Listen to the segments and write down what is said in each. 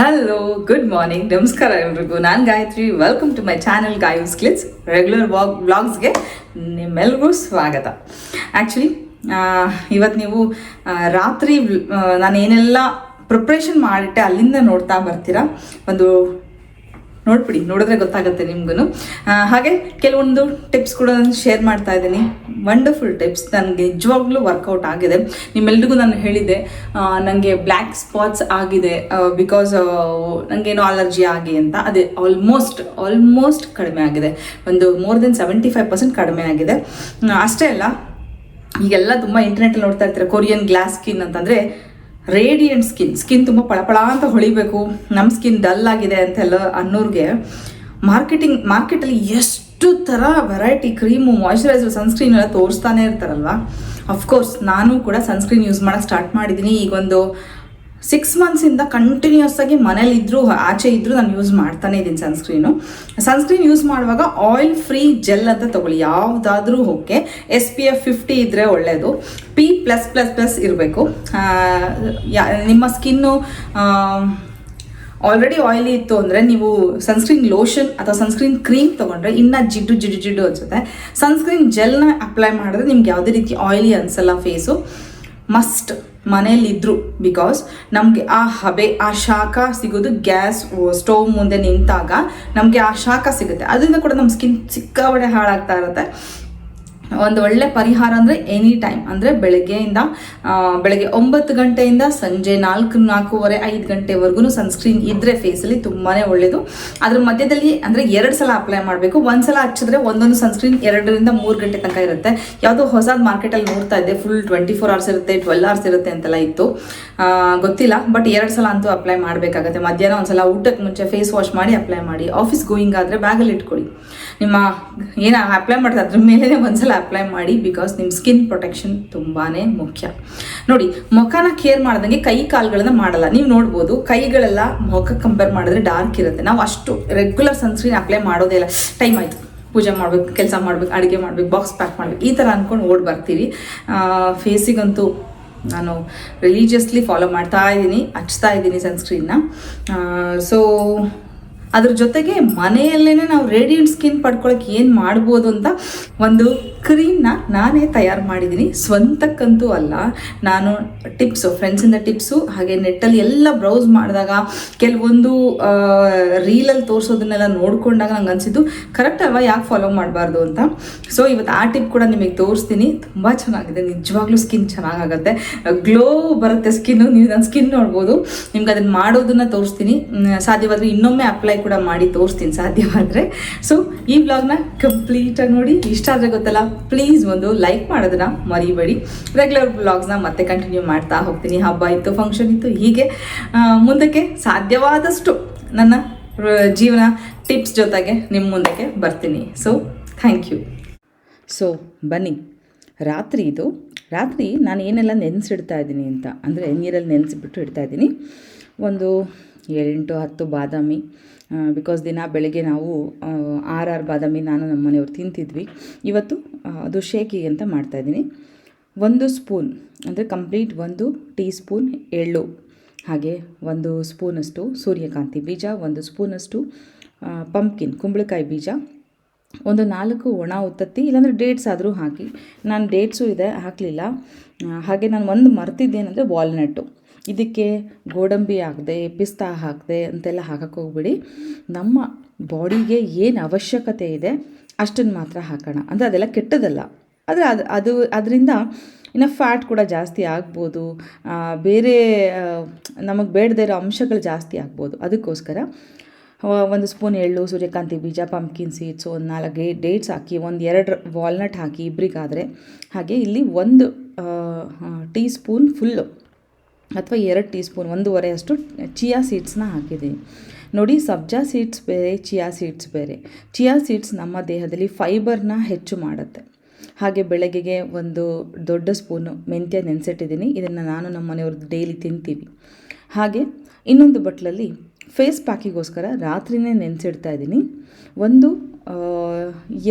Hello good morning ನಮಸ್ಕಾರ ಎಲ್ರಿಗೂ. ನಾನು Gayatri. Welcome to my channel Gayu's clips regular vlog ಬ್ಲಾಗ್ಸ್ಗೆ ನಿಮ್ಮೆಲ್ರಿಗೂ ಸ್ವಾಗತ. ಆ್ಯಕ್ಚುಲಿ ಇವತ್ತು ನೀವು ರಾತ್ರಿ ನಾನು ಏನೆಲ್ಲ ಪ್ರಿಪ್ರೇಷನ್ ಮಾಡಿಟ್ಟೆ ಅಲ್ಲಿಂದ ನೋಡ್ತಾ ಬರ್ತೀರಾ? ಒಂದು ನೋಡ್ಬಿಡಿ, ನೋಡಿದ್ರೆ ಗೊತ್ತಾಗುತ್ತೆ ನಿಮ್ಗೂ ಹಾಗೆ ಕೆಲವೊಂದು ಟಿಪ್ಸ್ ಕೂಡ ನಾನು ಶೇರ್ ಮಾಡ್ತಾ ಇದ್ದೀನಿ. ವಂಡರ್ಫುಲ್ ಟಿಪ್ಸ್ ನನಗೆ ನಿಜವಾಗ್ಲೂ ವರ್ಕೌಟ್ ಆಗಿದೆ. ನಿಮ್ಮೆಲ್ರಿಗೂ ನಾನು ಹೇಳಿದೆ ನನಗೆ ಬ್ಲ್ಯಾಕ್ ಸ್ಪಾಟ್ಸ್ ಆಗಿದೆ ಬಿಕಾಸ್ ನನಗೇನು ಅಲರ್ಜಿ ಆಗಿ ಅಂತ. ಅದೇ ಆಲ್ಮೋಸ್ಟ್ ಆಲ್ಮೋಸ್ಟ್ ಕಡಿಮೆ ಆಗಿದೆ. ಒಂದು more than seventy five percent ಕಡಿಮೆ ಆಗಿದೆ. ಅಷ್ಟೇ ಅಲ್ಲ, ಈಗೆಲ್ಲ ತುಂಬ ಇಂಟರ್ನೆಟಲ್ಲಿ ನೋಡ್ತಾ ಇರ್ತಾರೆ ಕೊರಿಯನ್ ಗ್ಲಾಸ್ ಸ್ಕಿನ್ ಅಂತಂದರೆ ರೇಡಿಯಂಟ್ ಸ್ಕಿನ್ ಸ್ಕಿನ್ ತುಂಬ ಪಳಪಳ ಅಂತ ಹೊಳಿಬೇಕು. ನಮ್ಮ ಸ್ಕಿನ್ ಡಲ್ ಆಗಿದೆ ಅಂತೆಲ್ಲ ಅನ್ನೋರಿಗೆ ಮಾರ್ಕೆಟಿಂಗ್ ಮಾರ್ಕೆಟಲ್ಲಿ ಎಷ್ಟು ಥರ ವೆರೈಟಿ ಕ್ರೀಮು ಮಾಯ್ಶ್ಚರೈಸರ್ ಸನ್ಸ್ಕ್ರೀನ್ ಎಲ್ಲ ತೋರಿಸ್ತಾನೆ ಇರ್ತಾರಲ್ವ? ಅಫ್ಕೋರ್ಸ್ ನಾನು ಕೂಡ ಸನ್ಸ್ಕ್ರೀನ್ ಯೂಸ್ ಮಾಡೋಕ್ಕೆ ಸ್ಟಾರ್ಟ್ ಮಾಡಿದ್ದೀನಿ ಈಗೊಂದು ಸಿಕ್ಸ್ ಮಂತ್ಸಿಂದ ಕಂಟಿನ್ಯೂಸ್ ಆಗಿ ಮನೇಲಿ ಇದ್ರೂ, ಆಚೆ ಇದ್ದರೂ ನಾನು ಯೂಸ್ ಮಾಡ್ತಾನೆ ಇದ್ದೀನಿ ಸನ್ಸ್ಕ್ರೀನು ಸನ್ಸ್ಕ್ರೀನ್ ಯೂಸ್ ಮಾಡುವಾಗ ಆಯಿಲ್ ಫ್ರೀ ಜೆಲ್ ಅಂತ ತಗೊಳ್ಳಿ. ಯಾವುದಾದ್ರೂ okay S P F fifty ಇದ್ದರೆ ಒಳ್ಳೆಯದು ಪಿ ಪ್ಲಸ್ ಪ್ಲಸ್ ಪ್ಲಸ್ ಇರಬೇಕು. ನಿಮ್ಮ ಸ್ಕಿನ್ನು ಆಲ್ರೆಡಿ ಆಯಿಲಿ ಇತ್ತು ಅಂದರೆ ನೀವು ಸನ್ಸ್ಕ್ರೀನ್ ಲೋಷನ್ ಅಥವಾ ಸನ್ಸ್ಕ್ರೀನ್ ಕ್ರೀಮ್ ತೊಗೊಂಡ್ರೆ ಇನ್ನೂ ಜಿಡ್ಡು ಜಿಡ್ಡು ಜಿಡ್ಡು ಅನ್ಸುತ್ತೆ. ಸನ್ಸ್ಕ್ರೀನ್ ಜೆಲ್ನ ಅಪ್ಲೈ ಮಾಡಿದ್ರೆ ನಿಮ್ಗೆ ಯಾವುದೇ ರೀತಿ ಆಯಿಲಿ ಅನ್ಸಲ್ಲ ಫೇಸು ಮಸ್ಟ್ ಮನೆಯಲ್ಲಿದ್ದರು ಬಿಕಾಸ್ ನಮಗೆ ಆ ಹಬೆ, ಆ ಶಾಖ ಸಿಗೋದು ಗ್ಯಾಸ್ ಸ್ಟೋವ್ ಮುಂದೆ ನಿಂತಾಗ ನಮಗೆ ಆ ಶಾಖ ಸಿಗುತ್ತೆ. ಅದರಿಂದ ಕೂಡ ನಮ್ಮ ಸ್ಕಿನ್ ಸಿಕ್ಕಾಬಡೆ ಹಾಳಾಗ್ತಾ ಇರುತ್ತೆ. ಒಂದು ಒಳ್ಳೆ ಪರಿಹಾರ ಅಂದರೆ ಎನಿ ಟೈಮ್ ಅಂದರೆ ಬೆಳಗ್ಗೆಯಿಂದ ಬೆಳಗ್ಗೆ ಒಂಬತ್ತು ಗಂಟೆಯಿಂದ ಸಂಜೆ ನಾಲ್ಕು, ನಾಲ್ಕೂವರೆ, ಐದು ಗಂಟೆವರೆಗೂ ಸನ್ಸ್ಕ್ರೀನ್ ಇದ್ದರೆ ಫೇಸಲ್ಲಿ ತುಂಬಾ ಒಳ್ಳೆಯದು ಅದ್ರ ಮಧ್ಯದಲ್ಲಿ ಅಂದರೆ ಎರಡು ಸಲ ಅಪ್ಲೈ ಮಾಡಬೇಕು. ಒಂದು ಸಲ ಹಚ್ಚಿದ್ರೆ ಒಂದೊಂದು ಸನ್ಸ್ಕ್ರೀನ್ ಎರಡರಿಂದ ಮೂರು ಗಂಟೆ ತನಕ ಇರುತ್ತೆ. ಯಾವುದೋ ಹೊಸದು ಮಾರ್ಕೆಟಲ್ಲಿ ನೋಡ್ತಾ ಇದ್ದೆ ಫುಲ್ ಟ್ವೆಂಟಿ ಫೋರ್ ಅವರ್ಸ್ ಇರುತ್ತೆ ಟ್ವೆಲ್ ಅವರ್ಸ್ ಇರುತ್ತೆ ಅಂತೆಲ್ಲ ಇತ್ತು. ಗೊತ್ತಿಲ್ಲ ಬಟ್ ಎರಡು ಸಲ ಅಂತೂ ಅಪ್ಲೈ ಮಾಡಬೇಕಾಗತ್ತೆ. ಮಧ್ಯಾಹ್ನ ಒಂದು ಸಲ ಊಟಕ್ಕೆ ಮುಂಚೆ ಫೇಸ್ ವಾಶ್ ಮಾಡಿ ಅಪ್ಲೈ ಮಾಡಿ. ಆಫೀಸ್ ಗೋಯಿಂಗ್ ಆದರೆ ಬ್ಯಾಗಲ್ಲಿ ಇಟ್ಕೊಳ್ಳಿ. ನಿಮ್ಮ ಏನು ಅಪ್ಲೈ ಮಾಡ್ತಾ ಅದ್ರ ಮೇಲೆ ಒಂದ್ಸಲ ಅಪ್ಲೈ ಮಾಡಿ ಬಿಕಾಸ್ ನಿಮ್ಮ ಸ್ಕಿನ್ ಪ್ರೊಟೆಕ್ಷನ್ ತುಂಬಾ ಮುಖ್ಯ. ನೋಡಿ, ಮುಖನ ಕೇರ್ ಮಾಡ್ದಂಗೆ ಕೈ ಕಾಲುಗಳನ್ನ ಮಾಡಲ್ಲ. ನೀವು ನೋಡ್ಬೋದು, ಕೈಗಳೆಲ್ಲ ಮುಖಕ್ಕೆ ಕಂಪೇರ್ ಮಾಡಿದ್ರೆ ಡಾರ್ಕ್ ಇರುತ್ತೆ. ನಾವು ಅಷ್ಟು ರೆಗ್ಯುಲರ್ ಸನ್ಸ್ಕ್ರೀನ್ ಅಪ್ಲೈ ಮಾಡೋದೇ ಇಲ್ಲ. ಟೈಮ್ ಆಯಿತು. ಪೂಜೆ ಮಾಡ್ಬೇಕು, ಕೆಲಸ ಮಾಡ್ಬೇಕು, ಅಡುಗೆ ಮಾಡ್ಬೇಕು ಬಾಕ್ಸ್ ಪ್ಯಾಕ್ ಮಾಡ್ಬೇಕು. ಈ ಥರ ಅಂದ್ಕೊಂಡು ಓಡ್ ಬರ್ತೀವಿ. ಫೇಸಿಗಂತೂ ನಾನು ರಿಲೀಜಿಯಸ್ಲಿ ಫಾಲೋ ಮಾಡ್ತಾ ಇದ್ದೀನಿ, ಹಚ್ತಾ ಇದ್ದೀನಿ ಸನ್ಸ್ಕ್ರೀನ್ನ ಸೊ ಅದ್ರ ಜೊತೆಗೆ ಮನೆಯಲ್ಲೇ ನಾವು ರೇಡಿಯಂಟ್ ಸ್ಕಿನ್ ಪಡ್ಕೊಳ್ಳೋಕೆ ಏನು ಮಾಡ್ಬೋದು ಅಂತ ಒಂದು ಕ್ರೀಮ್ನ ನಾನೇ ತಯಾರು ಮಾಡಿದ್ದೀನಿ ಸ್ವಂತಕ್ಕಂತೂ ಅಲ್ಲ, ನಾನು ಟಿಪ್ಸು ಫ್ರೆಂಡ್ಸಿಂದ ಟಿಪ್ಸು ಹಾಗೆ ನೆಟ್ಟಲ್ಲಿ ಎಲ್ಲ ಬ್ರೌಸ್ ಮಾಡಿದಾಗ, ಕೆಲವೊಂದು ರೀಲಲ್ಲಿ ತೋರಿಸೋದನ್ನೆಲ್ಲ ನೋಡ್ಕೊಂಡಾಗ ನಂಗೆ ಅನಿಸಿದ್ದು ಕರೆಕ್ಟ್ ಅಲ್ವಾ ಯಾಕೆ ಫಾಲೋ ಮಾಡಬಾರ್ದು ಅಂತ. ಸೊ ಇವತ್ತು ಆ ಟಿಪ್ ಕೂಡ ನಿಮಗೆ ತೋರಿಸ್ತೀನಿ. ತುಂಬ ಚೆನ್ನಾಗಿದೆ. ನಿಜವಾಗ್ಲೂ ಸ್ಕಿನ್ ಚೆನ್ನಾಗಾಗತ್ತೆ. ಗ್ಲೋ ಬರುತ್ತೆ ಸ್ಕಿನ್ನು ನೀವು ನನ್ನ ಸ್ಕಿನ್ ನೋಡ್ಬೋದು. ನಿಮ್ಗೆ ಅದನ್ನು ಮಾಡೋದನ್ನ ತೋರಿಸ್ತೀನಿ. ಸಾಧ್ಯವಾದರೆ ಇನ್ನೊಮ್ಮೆ ಅಪ್ಲೈ ಕೂಡ ಮಾಡಿ ತೋರಿಸ್ತೀನಿ ಸಾಧ್ಯವಾದರೆ. ಸೊ ಈ ವ್ಲಾಗ್ನ ಕಂಪ್ಲೀಟಾಗಿ ನೋಡಿ. ಇಷ್ಟ ಆದರೆ ಗೊತ್ತಲ್ಲ ಪ್ಲೀಸ್ ಒಂದು ಲೈಕ್ ಮಾಡೋದನ್ನ ಮರಿಬೇಡಿ. ರೆಗ್ಯುಲರ್ ವ್ಲಾಗ್ಸ್ನ ಮತ್ತೆ ಕಂಟಿನ್ಯೂ ಮಾಡ್ತಾ ಹೋಗ್ತೀನಿ. ಹಬ್ಬ ಇತ್ತು ಫಂಕ್ಷನ್ ಇತ್ತು, ಹೀಗೆ. ಮುಂದಕ್ಕೆ ಸಾಧ್ಯವಾದಷ್ಟು ನನ್ನ ಜೀವನ ಟಿಪ್ಸ್ ಜೊತೆಗೆ ನಿಮ್ಮ ಮುಂದಕ್ಕೆ ಬರ್ತೀನಿ. ಸೊ ಥ್ಯಾಂಕ್ ಯು ಸೊ ಬನ್ನಿ. ರಾತ್ರಿ ಇದು. ರಾತ್ರಿ ನಾನು ಏನೆಲ್ಲ ನೆನೆಸಿಡ್ತಾ ಇದ್ದೀನಿ ಅಂತ ಅಂದರೆ ನೀರಲ್ಲಿ ನೆನೆಸಿಬಿಟ್ಟು ಇಡ್ತಾ ಇದ್ದೀನಿ. ಒಂದು ಏಳೆಂಟು ಹತ್ತು ಬಾದಾಮಿ ಬಿಕಾಸ್ ದಿನ ಬೆಳಗ್ಗೆ ನಾವು ಆರಾರು ಬಾದಾಮಿ ನಾನು ನಮ್ಮ ಮನೆಯವ್ರು ತಿಂತಿದ್ವಿ. ಇವತ್ತು ಅದು ಶೇಕಿಗೆ ಅಂತ ಮಾಡ್ತಾಯಿದ್ದೀನಿ ಒಂದು ಸ್ಪೂನ್, ಅಂದರೆ ಕಂಪ್ಲೀಟ್ ಒಂದು ಟೀ ಸ್ಪೂನ್ ಎಳ್ಳು, ಹಾಗೆ ಒಂದು ಸ್ಪೂನಷ್ಟು ಸೂರ್ಯಕಾಂತಿ ಬೀಜ, ಒಂದು ಸ್ಪೂನಷ್ಟು ಪಂಪ್ಕಿನ್ ಕುಂಬಳಕಾಯಿ ಬೀಜ, ಒಂದು ನಾಲ್ಕು ಒಣ ಉತ್ತತ್ತಿ, ಇಲ್ಲಾಂದರೆ ಡೇಟ್ಸ್ ಆದರೂ ಹಾಕಿ. ನಾನು ಡೇಟ್ಸು ಇದೆ, ಹಾಕಲಿಲ್ಲ. ಹಾಗೆ ನಾನು ಒಂದು ಮರ್ತಿದ್ದೇನೆಂದರೆ ವಾಲ್ನಟ್ಟು ಇದಕ್ಕೆ ಗೋಡಂಬಿ ಹಾಕದೆ, ಪಿಸ್ತಾ ಹಾಕದೆ ಅಂತೆಲ್ಲ ಹಾಕಕ್ಕೆ ಹೋಗ್ಬಿಡಿ. ನಮ್ಮ ಬಾಡಿಗೆ ಏನು ಅವಶ್ಯಕತೆ ಇದೆ ಅಷ್ಟನ್ನು ಮಾತ್ರ ಹಾಕೋಣ. ಅಂದರೆ ಅದೆಲ್ಲ ಕೆಟ್ಟದಲ್ಲ ಆದರೆ ಅದು ಅದು, ಅದರಿಂದ ಇನ್ನು ಫ್ಯಾಟ್ ಕೂಡ ಜಾಸ್ತಿ ಆಗ್ಬೋದು. ಬೇರೆ ನಮಗೆ ಬೇಡದೇ ಇರೋ ಅಂಶಗಳು ಜಾಸ್ತಿ ಆಗ್ಬೋದು. ಅದಕ್ಕೋಸ್ಕರ ಒಂದು ಸ್ಪೂನ್ ಎಳ್ಳು, ಸೂರ್ಯಕಾಂತಿ ಬೀಜ ಪಂಪ್ಕಿನ್ ಸೀಡ್ಸು ಒಂದು ನಾಲ್ಕು ಡೇಟ್ಸ್ ಹಾಕಿ, ಒಂದು ಎರಡು ವಾಲ್ನಟ್ ಹಾಕಿ ಇಬ್ಬರಿಗಾದರೆ ಹಾಗೆ ಇಲ್ಲಿ ಒಂದು ಟೀ ಸ್ಪೂನ್ ಫುಲ್ಲು ಅಥವಾ ಎರಡು ಟೀ ಸ್ಪೂನ್ ಒಂದೂವರೆ ಅಷ್ಟು ಚಿಯಾ ಸೀಡ್ಸ್ನ ಹಾಕಿದ್ದೀನಿ. ನೋಡಿ, ಸಬ್ಜಾ ಸೀಡ್ಸ್ ಬೇರೆ, ಚಿಯಾ ಸೀಡ್ಸ್ ಬೇರೆ. ಚಿಯಾ ಸೀಡ್ಸ್ ನಮ್ಮ ದೇಹದಲ್ಲಿ ಫೈಬರ್ನ ಹೆಚ್ಚು ಮಾಡುತ್ತೆ. ಹಾಗೆ ಬೆಳಗ್ಗೆಗೆ ಒಂದು ದೊಡ್ಡ ಸ್ಪೂನು ಮೆಂತ್ಯ ನೆನೆಸಿಟ್ಟಿದ್ದೀನಿ. ಇದನ್ನು ನಾನು ನಮ್ಮ ಮನೆಯವ್ರದ್ದು ಡೈಲಿ ತಿಂತೀವಿ. ಹಾಗೆ ಇನ್ನೊಂದು ಬಟ್ಲಲ್ಲಿ ಫೇಸ್ ಪ್ಯಾಕಿಗೋಸ್ಕರ ರಾತ್ರಿನೇ ನೆನೆಸಿಡ್ತಾ ಇದ್ದೀನಿ. ಒಂದು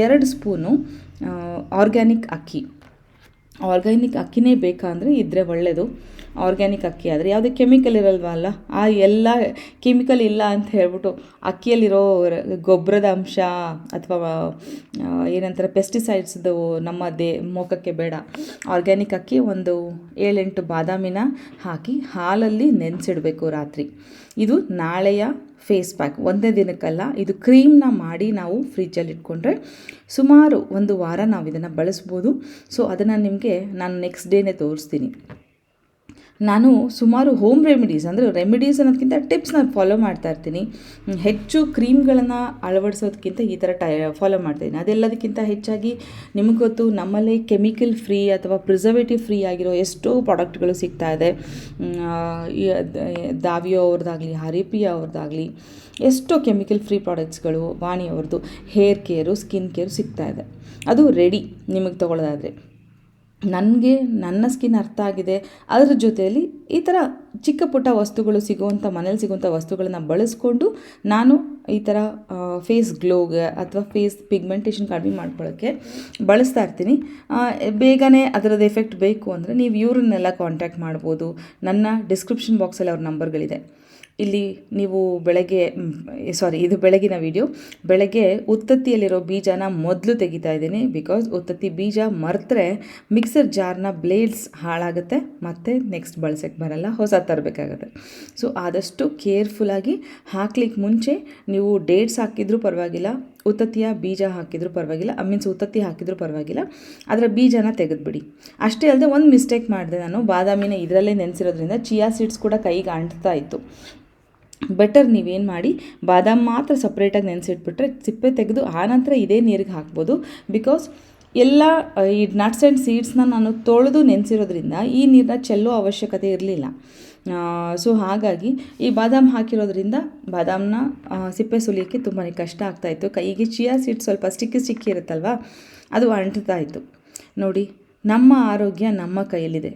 ಎರಡು ಸ್ಪೂನು ಆರ್ಗ್ಯಾನಿಕ್ ಅಕ್ಕಿ. ಆರ್ಗ್ಯಾನಿಕ್ ಅಕ್ಕಿನೇ ಬೇಕಾ ಅಂದರೆ ಇದ್ದರೆ ಒಳ್ಳೆಯದು ಆರ್ಗ್ಯಾನಿಕ್ ಅಕ್ಕಿ ಆದರೆ ಯಾವುದೇ ಕೆಮಿಕಲ್ ಇರಲ್ವಲ್ಲ, ಆ ಎಲ್ಲ ಕೆಮಿಕಲ್ ಇಲ್ಲ ಅಂತ ಹೇಳ್ಬಿಟ್ಟು ಅಕ್ಕಿಯಲ್ಲಿರೋ ಗೊಬ್ಬರದ ಅಂಶ ಅಥವಾ ಏನಂತಾರೆ ಪೆಸ್ಟಿಸೈಡ್ಸ್ದು ನಮ್ಮ ದೇ, ಮುಖಕ್ಕೆ ಬೇಡ. ಆರ್ಗ್ಯಾನಿಕ್ ಅಕ್ಕಿ ಒಂದು ಏಳೆಂಟು ಬಾದಾಮಿನ ಹಾಕಿ ಹಾಲಲ್ಲಿ ನೆನೆಸಿಡಬೇಕು ರಾತ್ರಿ. ಇದು ನಾಳೆಯ ಫೇಸ್ ಪ್ಯಾಕ್ ಒಂದೇ ದಿನಕ್ಕಲ್ಲ, ಇದು ಕ್ರೀಮ್ನ ಮಾಡಿ ನಾವು ಫ್ರಿಜ್ಜಲ್ಲಿ ಇಟ್ಕೊಂಡ್ರೆ ಸುಮಾರು ಒಂದು ವಾರ ನಾವು ಇದನ್ನು ಬಳಸ್ಬೋದು. ಸೊ ಅದನ್ನು ನಿಮಗೆ ನಾನು ನೆಕ್ಸ್ಟ್ ಡೇನೇ ತೋರಿಸ್ತೀನಿ. ನಾನು ಸುಮಾರು ಹೋಮ್ ರೆಮಿಡೀಸ್ ಅಂದರೆ ರೆಮಿಡೀಸ್ ಅನ್ನೋದಕ್ಕಿಂತ ಟಿಪ್ಸ್ ನಾನು ಫಾಲೋ ಮಾಡ್ತಾ ಇರ್ತೀನಿ. ಹೆಚ್ಚು ಕ್ರೀಮ್ಗಳನ್ನು ಅಳವಡಿಸೋದಕ್ಕಿಂತ ಈ ಥರ ಟೈ ಫಾಲೋ ಮಾಡ್ತೀನಿ ಅದೆಲ್ಲದಕ್ಕಿಂತ ಹೆಚ್ಚಾಗಿ ನಿಮಗೆ ಗೊತ್ತು ನಮ್ಮಲ್ಲಿ ಕೆಮಿಕಲ್ ಫ್ರೀ ಅಥವಾ ಪ್ರಿಸರ್ವೇಟಿವ್ ಫ್ರೀ ಆಗಿರೋ ಎಷ್ಟೋ ಪ್ರಾಡಕ್ಟ್ಗಳು ಸಿಗ್ತಾ ಇದೆ. ದಾವಿಯೋ ಅವ್ರದ್ದಾಗಲಿ ಹರಿಪಿಯ ಅವ್ರದ್ದಾಗಲಿ ಎಷ್ಟೋ ಕೆಮಿಕಲ್ ಫ್ರೀ ಪ್ರಾಡಕ್ಟ್ಸ್ಗಳು ವಾಣಿ ಅವ್ರದ್ದು ಹೇರ್ ಕೇರು ಸ್ಕಿನ್ ಕೇರು ಸಿಗ್ತಾ ಇದೆ. ಅದು ರೆಡಿ ನಿಮಗೆ ತೊಗೊಳ್ಳೋದಾದರೆ. ನನಗೆ ನನ್ನ ಸ್ಕಿನ್ ಅರ್ಥ ಆಗಿದೆ. ಅದರ ಜೊತೆಯಲ್ಲಿ ಈ ಥರ ಚಿಕ್ಕ ಪುಟ್ಟ ವಸ್ತುಗಳು ಸಿಗುವಂಥ ಮನೇಲಿ ಸಿಗುವಂಥ ವಸ್ತುಗಳನ್ನು ಬಳಸ್ಕೊಂಡು ನಾನು ಈ ಥರ ಫೇಸ್ ಗ್ಲೋಗೆ ಅಥವಾ ಫೇಸ್ ಪಿಗ್ಮೆಂಟೇಷನ್ ಕಡಿಮೆ ಮಾಡ್ಕೊಳ್ಳೋಕ್ಕೆ ಬಳಸ್ತಾ ಇರ್ತೀನಿ. ಬೇಗನೆ ಅದರದ್ದು ಎಫೆಕ್ಟ್ ಬೇಕು ಅಂದರೆ ನೀವು ಇವ್ರನ್ನೆಲ್ಲ ಕಾಂಟ್ಯಾಕ್ಟ್ ಮಾಡ್ಬೋದು. ನನ್ನ ಡಿಸ್ಕ್ರಿಪ್ಷನ್ ಬಾಕ್ಸಲ್ಲಿ ಅವ್ರ ನಂಬರ್ಗಳಿದೆ ಇಲ್ಲಿ ನೀವು ಬೆಳಗ್ಗೆ ಸಾರಿ ಇದು ಬೆಳಗಿನ ವಿಡಿಯೋ ಬೆಳಗ್ಗೆ ಉತ್ತತ್ತಿಯಲ್ಲಿರೋ ಬೀಜನ ಮೊದಲು ತೆಗಿತಾ ಇದ್ದೀನಿ ಬಿಕಾಸ್ ಉತ್ತತ್ತಿ ಬೀಜ ಮರೆತರೆ ಮಿಕ್ಸರ್ ಜಾರ್ನ ಬ್ಲೇಡ್ಸ್ ಹಾಳಾಗುತ್ತೆ ಮತ್ತು ನೆಕ್ಸ್ಟ್ ಬಳಸಕ್ಕೆ ಬರಲ್ಲ, ಹೊಸ ತರಬೇಕಾಗತ್ತೆ. ಸೊ ಆದಷ್ಟು ಕೇರ್ಫುಲ್ಲಾಗಿ ಹಾಕ್ಲಿಕ್ಕೆ ಮುಂಚೆ ನೀವು ಡೇಟ್ಸ್ ಹಾಕಿದರೂ ಪರವಾಗಿಲ್ಲ ಉತ್ತತ್ತಿಯ ಬೀಜ ಹಾಕಿದರೂ ಪರವಾಗಿಲ್ಲ ಮೀನ್ಸ್ ಉತ್ತತ್ತಿ ಹಾಕಿದರೂ ಪರವಾಗಿಲ್ಲ, ಅದರ ಬೀಜನ ತೆಗೆದುಬಿಡಿ. ಅಷ್ಟೇ ಅಲ್ಲದೆ ಒಂದು ಮಿಸ್ಟೇಕ್ ಮಾಡಿದೆ ನಾನು, ಬಾದಾಮಿನ ಇದರಲ್ಲೇ ನೆನೆಸಿರೋದ್ರಿಂದ ಚಿಯಾ ಸೀಡ್ಸ್ ಕೂಡ ಕೈಗೆ ಅಂಟ್ತಾ ಇತ್ತು. ಬೆಟರ್ ನೀವೇನು ಮಾಡಿ, ಬಾದಾಮ್ ಮಾತ್ರ ಸಪ್ರೇಟಾಗಿ ನೆನೆಸಿಟ್ಬಿಟ್ರೆ ಸಿಪ್ಪೆ ತೆಗೆದು ಆನಂತರ ಇದೇ ನೀರಿಗೆ ಹಾಕ್ಬೋದು. ಬಿಕಾಸ್ ಎಲ್ಲ ಈ ನಟ್ಸ್ ಆ್ಯಂಡ್ ಸೀಡ್ಸ್ನ ನಾನು ತೊಳೆದು ನೆನೆಸಿರೋದ್ರಿಂದ ಈ ನೀರನ್ನ ಚೆಲ್ಲೋ ಅವಶ್ಯಕತೆ ಇರಲಿಲ್ಲ. ಸೊ ಹಾಗಾಗಿ ಈ ಬಾದಾಮ್ ಹಾಕಿರೋದ್ರಿಂದ ಬಾದಾಮನ್ನ ಸಿಪ್ಪೆ ಸುಲಿಯೋಕ್ಕೆ ತುಂಬಾ ಕಷ್ಟ ಆಗ್ತಾಯಿತ್ತು ಕೈಗೆ ಚಿಯಾ ಸೀಡ್ಸ್ ಸ್ವಲ್ಪ ಸ್ಟಿಕ್ಕಿ ಸ್ಟಿಕ್ಕಿ ಇರುತ್ತಲ್ವ, ಅದು ಅಂಟ್ತಾ ಇತ್ತು. ನೋಡಿ, ನಮ್ಮ ಆರೋಗ್ಯ ನಮ್ಮ ಕೈಯಲ್ಲಿದೆ.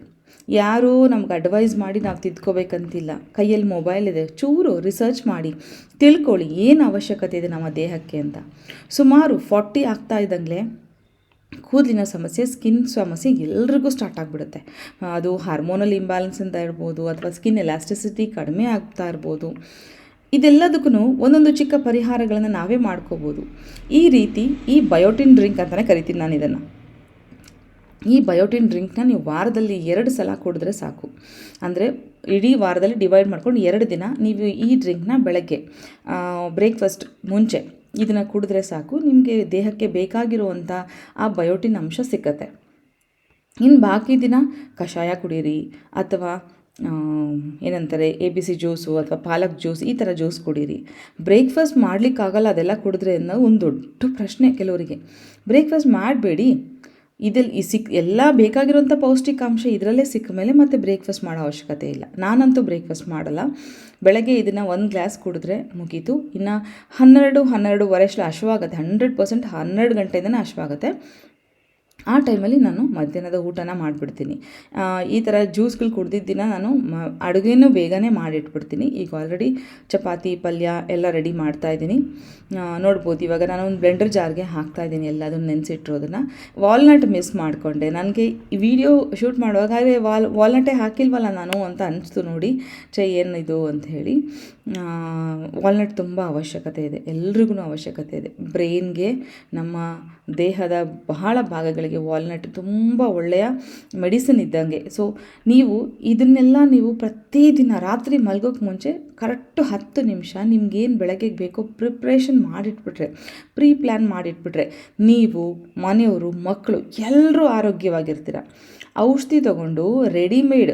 ಯಾರೂ ನಮ್ಗೆ ಅಡ್ವೈಸ್ ಮಾಡಿ ನಾವು ತಿದ್ಕೋಬೇಕಂತಿಲ್ಲ. ಕೈಯಲ್ಲಿ ಮೊಬೈಲ್ ಇದೆ. ಚೂರು ರಿಸರ್ಚ್ ಮಾಡಿ. ತಿಳ್ಕೊಳ್ಳಿ ಏನು ಅವಶ್ಯಕತೆ ಇದೆ ನಮ್ಮ ದೇಹಕ್ಕೆ ಅಂತ. ಸುಮಾರು ಫಾರ್ಟಿ ಆಗ್ತಾ ಇದ್ದಂಗೆ ಕೂದಲಿನ ಸಮಸ್ಯೆ ಸ್ಕಿನ್ ಸಮಸ್ಯೆ ಎಲ್ರಿಗೂ ಸ್ಟಾರ್ಟ್ ಆಗಿಬಿಡುತ್ತೆ. ಅದು ಹಾರ್ಮೋನಲ್ ಇಂಬ್ಯಾಲೆನ್ಸ್ ಅಂತ ಇರ್ಬೋದು ಅಥವಾ ಸ್ಕಿನ್ ಎಲಾಸ್ಟಿಸಿಟಿ ಕಡಿಮೆ ಆಗ್ತಾ ಇರ್ಬೋದು. ಇದೆಲ್ಲದಕ್ಕೂ ಒಂದೊಂದು ಚಿಕ್ಕ ಪರಿಹಾರಗಳನ್ನು ನಾವೇ ಮಾಡ್ಕೋಬೋದು. ಈ ರೀತಿ ಈ ಬಯೋಟಿನ್ ಡ್ರಿಂಕ್ ಅಂತಲೇ ಕರಿತೀನಿ ನಾನು ಇದನ್ನು ಈ ಬಯೋಟಿನ್ ಡ್ರಿಂಕ್ನ ನೀವು ವಾರದಲ್ಲಿ ಎರಡು ಸಲ ಕುಡಿದ್ರೆ ಸಾಕು. ಅಂದರೆ ಇಡೀ ವಾರದಲ್ಲಿ ಡಿವೈಡ್ ಮಾಡ್ಕೊಂಡು ಎರಡು ದಿನ ನೀವು ಈ ಡ್ರಿಂಕ್ನ ಬೆಳಗ್ಗೆ ಬ್ರೇಕ್ಫಾಸ್ಟ್ ಮುಂಚೆ ಇದನ್ನು ಕುಡಿದ್ರೆ ಸಾಕು. ನಿಮಗೆ ದೇಹಕ್ಕೆ ಬೇಕಾಗಿರುವಂಥ ಆ ಬಯೋಟಿನ್ ಅಂಶ ಸಿಕ್ಕತ್ತೆ. ಇನ್ನು ಬಾಕಿ ದಿನ ಕಷಾಯ ಕುಡೀರಿ ಅಥವಾ ಏನಂತಾರೆ ಎ ಬಿ ಸಿ ಜ್ಯೂಸು ಅಥವಾ ಪಾಲಕ್ ಜ್ಯೂಸ್ ಈ ಥರ ಜ್ಯೂಸ್ ಕುಡೀರಿ. ಬ್ರೇಕ್ಫಾಸ್ಟ್ ಮಾಡಲಿಕ್ಕಾಗಲ್ಲ ಅದೆಲ್ಲ ಕುಡಿದ್ರೆ ಅನ್ನೋ ಒಂದು ದೊಡ್ಡ ಪ್ರಶ್ನೆ ಕೆಲವರಿಗೆ. ಬ್ರೇಕ್ಫಾಸ್ಟ್ ಮಾಡಬೇಡಿ. ಇದಲ್ಲಿ ಸಿಕ್ ಎಲ್ಲ ಬೇಕಾಗಿರುವಂಥ ಪೌಷ್ಟಿಕಾಂಶ ಇದರಲ್ಲೇ ಸಿಕ್ಕ ಮೇಲೆ ಮತ್ತೆ ಬ್ರೇಕ್ಫಾಸ್ಟ್ ಮಾಡೋ ಅವಶ್ಯಕತೆ ಇಲ್ಲ. ನಾನಂತೂ ಬ್ರೇಕ್ಫಾಸ್ಟ್ ಮಾಡಲ್ಲ. ಬೆಳಗ್ಗೆ ಇದನ್ನು ಒಂದು ಗ್ಲಾಸ್ ಕುಡಿದ್ರೆ ಮುಗೀತು. ಇನ್ನು ಹನ್ನೆರಡು ಹನ್ನೆರಡುವರೆ ಅಷ್ಟು ಹಶ್ವಾಗುತ್ತೆ ಹಂಡ್ರೆಡ್ ಪರ್ಸೆಂಟ್ ಹನ್ನೆರಡು ಗಂಟೆಯಿಂದನೇ ಹಶ್ವಾಗುತ್ತೆ ಆ ಟೈಮಲ್ಲಿ ನಾನು ಮಧ್ಯಾಹ್ನದ ಊಟನ ಮಾಡಿಬಿಡ್ತೀನಿ. ಈ ಥರ ಜ್ಯೂಸ್ಗಳು ಕುಡ್ದಿದ್ದ ದಿನ ನಾನು ಮ ಅಡುಗೆನೂ ಬೇಗನೆ ಮಾಡಿಟ್ಬಿಡ್ತೀನಿ. ಈಗ ಆಲ್ರೆಡಿ ಚಪಾತಿ ಪಲ್ಯ ಎಲ್ಲ ರೆಡಿ ಮಾಡ್ತಾ ಇದ್ದೀನಿ. ಆ, ನೋಡ್ಬೋದು ಇವಾಗ ನಾನು ಒಂದು ಬ್ಲೆಂಡರ್ ಜಾರ್ಗೆ ಹಾಕ್ತಾ ಇದ್ದೀನಿ ಎಲ್ಲದನ್ನು ನೆನೆಸಿಟ್ಟಿರೋದನ್ನು. ವಾಲ್ನಟ್ ಮಿಸ್ ಮಾಡಿಕೊಂಡೆ. ನನಗೆ ವಿಡಿಯೋ ಶೂಟ್ ಮಾಡುವಾಗ ಅದೇ ವಾಲ್ ವಾಲ್ನಟೇ ಹಾಕಿಲ್ವಲ್ಲ ನಾನು? ಅಂತ ಅನಿಸ್ತು ನೋಡಿ ಚೈ ಏನಿದು? ಅಂತ ಹೇಳಿ. ವಾಲ್ನಟ್ ತುಂಬ ಅವಶ್ಯಕತೆ ಇದೆ. ಎಲ್ರಿಗೂ ಅವಶ್ಯಕತೆ ಇದೆ. ಬ್ರೈನ್ಗೆ ನಮ್ಮ ದೇಹದ ಬಹಳ ಭಾಗಗಳಿಗೆ ವಾಲ್ನಟ್ ತುಂಬ ಒಳ್ಳೆಯ ಮೆಡಿಸಿನ್ ಇದ್ದಂಗೆ. ಸೊ ನೀವು ಇದನ್ನೆಲ್ಲ ನೀವು ಪ್ರತಿದಿನ ರಾತ್ರಿ ಮಲ್ಗೋಕ್ಕೆ ಮುಂಚೆ ಕರೆಕ್ಟು ಹತ್ತು ನಿಮಿಷ ನಿಮ್ಗೇನು ಬೆಳಗ್ಗೆಗೆ ಬೇಕೋ ಪ್ರಿಪ್ರೇಷನ್ ಮಾಡಿಟ್ಬಿಟ್ರೆ ಪ್ರೀ ಪ್ಲ್ಯಾನ್ ಮಾಡಿಟ್ಬಿಟ್ರೆ ನೀವು ಮನೆಯವರು ಮಕ್ಕಳು ಎಲ್ಲರೂ ಆರೋಗ್ಯವಾಗಿರ್ತೀರ. ಔಷಧಿ ತಗೊಂಡು ರೆಡಿಮೇಡ್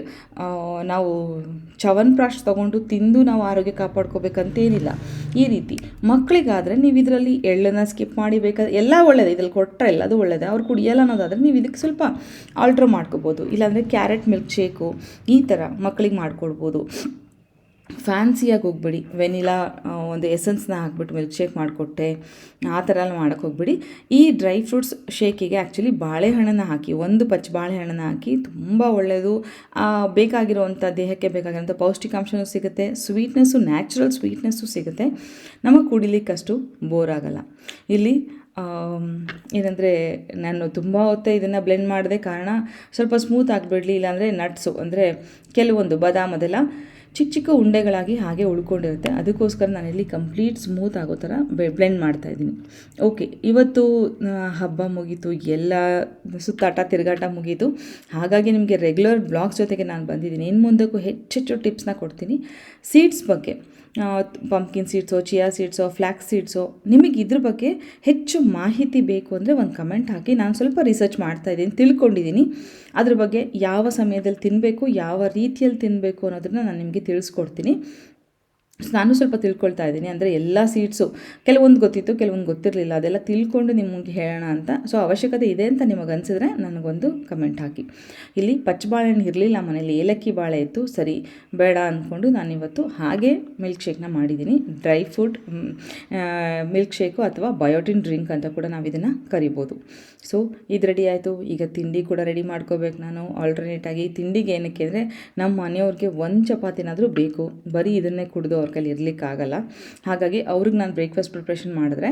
ನಾವು ಚವನ್ಪ್ರಾಶ್ ತಗೊಂಡು ತಿಂದು ನಾವು ಆರೋಗ್ಯ ಕಾಪಾಡ್ಕೋಬೇಕಂತೇನಿಲ್ಲ. ಈ ರೀತಿ ಮಕ್ಕಳಿಗಾದರೆ ನೀವು ಇದರಲ್ಲಿ ಎಳ್ಳನ್ನು ಸ್ಕಿಪ್ ಮಾಡಿ ಬೇಕಾದ್ರೆ ಎಲ್ಲ ಒಳ್ಳೆಯದು ಇದ್ರಲ್ಲಿ ಕೊಟ್ಟರೆ ಎಲ್ಲದು ಒಳ್ಳೆಯದೇ ಅವ್ರು ಕುಡಿಯಲ್ಲ ಅನ್ನೋದಾದರೆ ನೀವು ಇದಕ್ಕೆ ಸ್ವಲ್ಪ ಆಲ್ಟ್ರ್ ಮಾಡ್ಕೋಬೋದು. ಇಲ್ಲಾಂದರೆ ಕ್ಯಾರೆಟ್ ಮಿಲ್ಕ್ ಶೇಕು ಈ ಥರ ಮಕ್ಕಳಿಗೆ ಮಾಡಿಕೊಡ್ಬೋದು. ಫ್ಯಾನ್ಸಿಯಾಗಿ ಹೋಗ್ಬಿಡಿ. ವೆನಿಲಾ ಒಂದು ಎಸೆನ್ಸ್ನ ಹಾಕ್ಬಿಟ್ಟು ಮಿಲ್ಕ್ ಶೇಕ್ ಮಾಡಿಕೊಟ್ಟೆ, ಆ ಥರ ಎಲ್ಲ ಮಾಡೋಕ್ಕೆ ಹೋಗ್ಬಿಡಿ. ಈ ಡ್ರೈ ಫ್ರೂಟ್ಸ್ ಶೇಕಿಗೆ ಆ್ಯಕ್ಚುಲಿ ಬಾಳೆಹಣ್ಣನ್ನು ಹಾಕಿ, ಒಂದು ಪಚ್ಚ ಬಾಳೆಹಣ್ಣನ್ನು ಹಾಕಿ ತುಂಬ ಒಳ್ಳೆಯದು ಬೇಕಾಗಿರುವಂಥ ದೇಹಕ್ಕೆ ಬೇಕಾಗಿರುವಂಥ ಪೌಷ್ಟಿಕಾಂಶನೂ ಸಿಗುತ್ತೆ ಸ್ವೀಟ್ನೆಸ್ಸು ನ್ಯಾಚುರಲ್ ಸ್ವೀಟ್ನೆಸ್ಸು ಸಿಗುತ್ತೆ. ನಮಗೆ ಕುಡಿಲಿಕ್ಕಷ್ಟು ಬೋರ್ ಆಗಲ್ಲ. ಇಲ್ಲಿ ಏನಂದರೆ ನಾನು ತುಂಬ ಹೊತ್ತೇ ಇದನ್ನು ಬ್ಲೆಂಡ್ ಮಾಡಿದೆ ಕಾರಣ ಸ್ವಲ್ಪ ಸ್ಮೂತ್ ಆಗಿಬಿಡಲಿ, ಇಲ್ಲಾಂದರೆ ನಟ್ಸು ಅಂದರೆ ಕೆಲವೊಂದು ಬಾದಾಮ್ ಅದೆಲ್ಲ ಚಿಕ್ಕ ಚಿಕ್ಕ ಉಂಡೆಗಳಾಗಿ ಹಾಗೆ ಉಳ್ಕೊಂಡಿರುತ್ತೆ. ಅದಕ್ಕೋಸ್ಕರ ನಾನಿಲ್ಲಿ ಕಂಪ್ಲೀಟ್ ಸ್ಮೂತ್ ಆಗೋ ಥರ ಬ್ಲೆಂಡ್ ಮಾಡ್ತಾ ಇದ್ದೀನಿ. ಓಕೆ ಇವತ್ತು ಹಬ್ಬ ಮುಗೀತು, ಎಲ್ಲ ಸುತ್ತಾಟ, ತಿರುಗಾಟ ಮುಗೀತು. ಹಾಗಾಗಿ ನಿಮಗೆ ರೆಗ್ಯುಲರ್ ಬ್ಲಾಗ್ಸ್ ಜೊತೆಗೆ ನಾನು ಬಂದಿದ್ದೀನಿ. ಇನ್ನು ಮುಂದಕ್ಕೂ ಹೆಚ್ಚೆಚ್ಚು ಟಿಪ್ಸ್ನ ಕೊಡ್ತೀನಿ. ಸೀಡ್ಸ್ ಬಗ್ಗೆ. ಪಂಪ್ಕಿನ್ ಸೀಡ್ಸೋ ಚಿಯಾ ಸೀಡ್ಸೋ ಫ್ಲ್ಯಾಕ್ಸ್ ಸೀಡ್ಸೋ ನಿಮಗೆ ಇದ್ರ ಬಗ್ಗೆ ಹೆಚ್ಚು ಮಾಹಿತಿ ಬೇಕು ಅಂದರೆ ಒಂದು ಕಮೆಂಟ್ ಹಾಕಿ. ನಾನು ಸ್ವಲ್ಪ ರಿಸರ್ಚ್ ಮಾಡ್ತಾ ಇದ್ದೀನಿ, ತಿಳ್ಕೊಂಡಿದ್ದೀನಿ. ಅದ್ರ ಬಗ್ಗೆ ಯಾವ ಸಮಯದಲ್ಲಿ ತಿನ್ನಬೇಕು ಯಾವ ರೀತಿಯಲ್ಲಿ ತಿನ್ನಬೇಕು ಅನ್ನೋದನ್ನು ನಾನು ನಿಮಗೆ ತಿಳಿಸ್ಕೊಡ್ತೀನಿ. ನಾನು ಸ್ವಲ್ಪ ತಿಳ್ಕೊಳ್ತಾ ಇದ್ದೀನಿ ಅಂದರೆ ಎಲ್ಲ ಸೀಟ್ಸು ಕೆಲವೊಂದು ಗೊತ್ತಿತ್ತು, ಕೆಲವೊಂದು ಗೊತ್ತಿರಲಿಲ್ಲ, ಅದೆಲ್ಲ ತಿಳ್ಕೊಂಡು ನಿಮಗೆ ಹೇಳೋಣ ಅಂತ. ಸೊ ಅವಶ್ಯಕತೆ ಇದೆ ಅಂತ ನಿಮಗೆ ಅನಿಸಿದ್ರೆ ನನಗೊಂದು ಕಮೆಂಟ್ ಹಾಕಿ. ಇಲ್ಲಿ ಪಚ್ಚ ಬಾಳೆಹಣ್ಣು ಇರಲಿಲ್ಲ ಮನೇಲಿ, ಏಲಕ್ಕಿ ಬಾಳೆ ಇತ್ತು, ಸರಿ, ಬೇಡ ಅಂದ್ಕೊಂಡು ನಾನಿವತ್ತು ಹಾಗೆ ಮಿಲ್ಕ್ ಶೇಕ್ನ ಮಾಡಿದ್ದೀನಿ. ಡ್ರೈ ಫ್ರೂಟ್ ಮಿಲ್ಕ್ ಶೇಕು ಅಥವಾ ಬಯೋಟಿನ್ ಡ್ರಿಂಕ್ ಅಂತ ಕೂಡ ನಾವು ಇದನ್ನು ಕರಿಬೋದು. ಸೊ ಇದು ರೆಡಿ ಆಯಿತು. ಈಗ ತಿಂಡಿ ಕೂಡ ರೆಡಿ ಮಾಡ್ಕೋಬೇಕು ನಾನು. ಆಲ್ಟರ್ನೇಟಾಗಿ ತಿಂಡಿಗೆ ಏನಕ್ಕೆ ಅಂದರೆ ನಮ್ಮ ಮನೆಯವ್ರಿಗೆ ಒಂದು ಚಪಾತಿನಾದರೂ ಬೇಕು. ಬರೀ ಇದನ್ನೇ ಕುಡಿದು ಅವ್ರ ಕೈಲಿ ಇರಲಿಕ್ಕಾಗಲ್ಲ ಹಾಗಾಗಿ ಅವ್ರಿಗೆ ನಾನು ಬ್ರೇಕ್ಫಾಸ್ಟ್ ಪ್ರಿಪ್ರೇಷನ್ ಮಾಡಿದ್ರೆ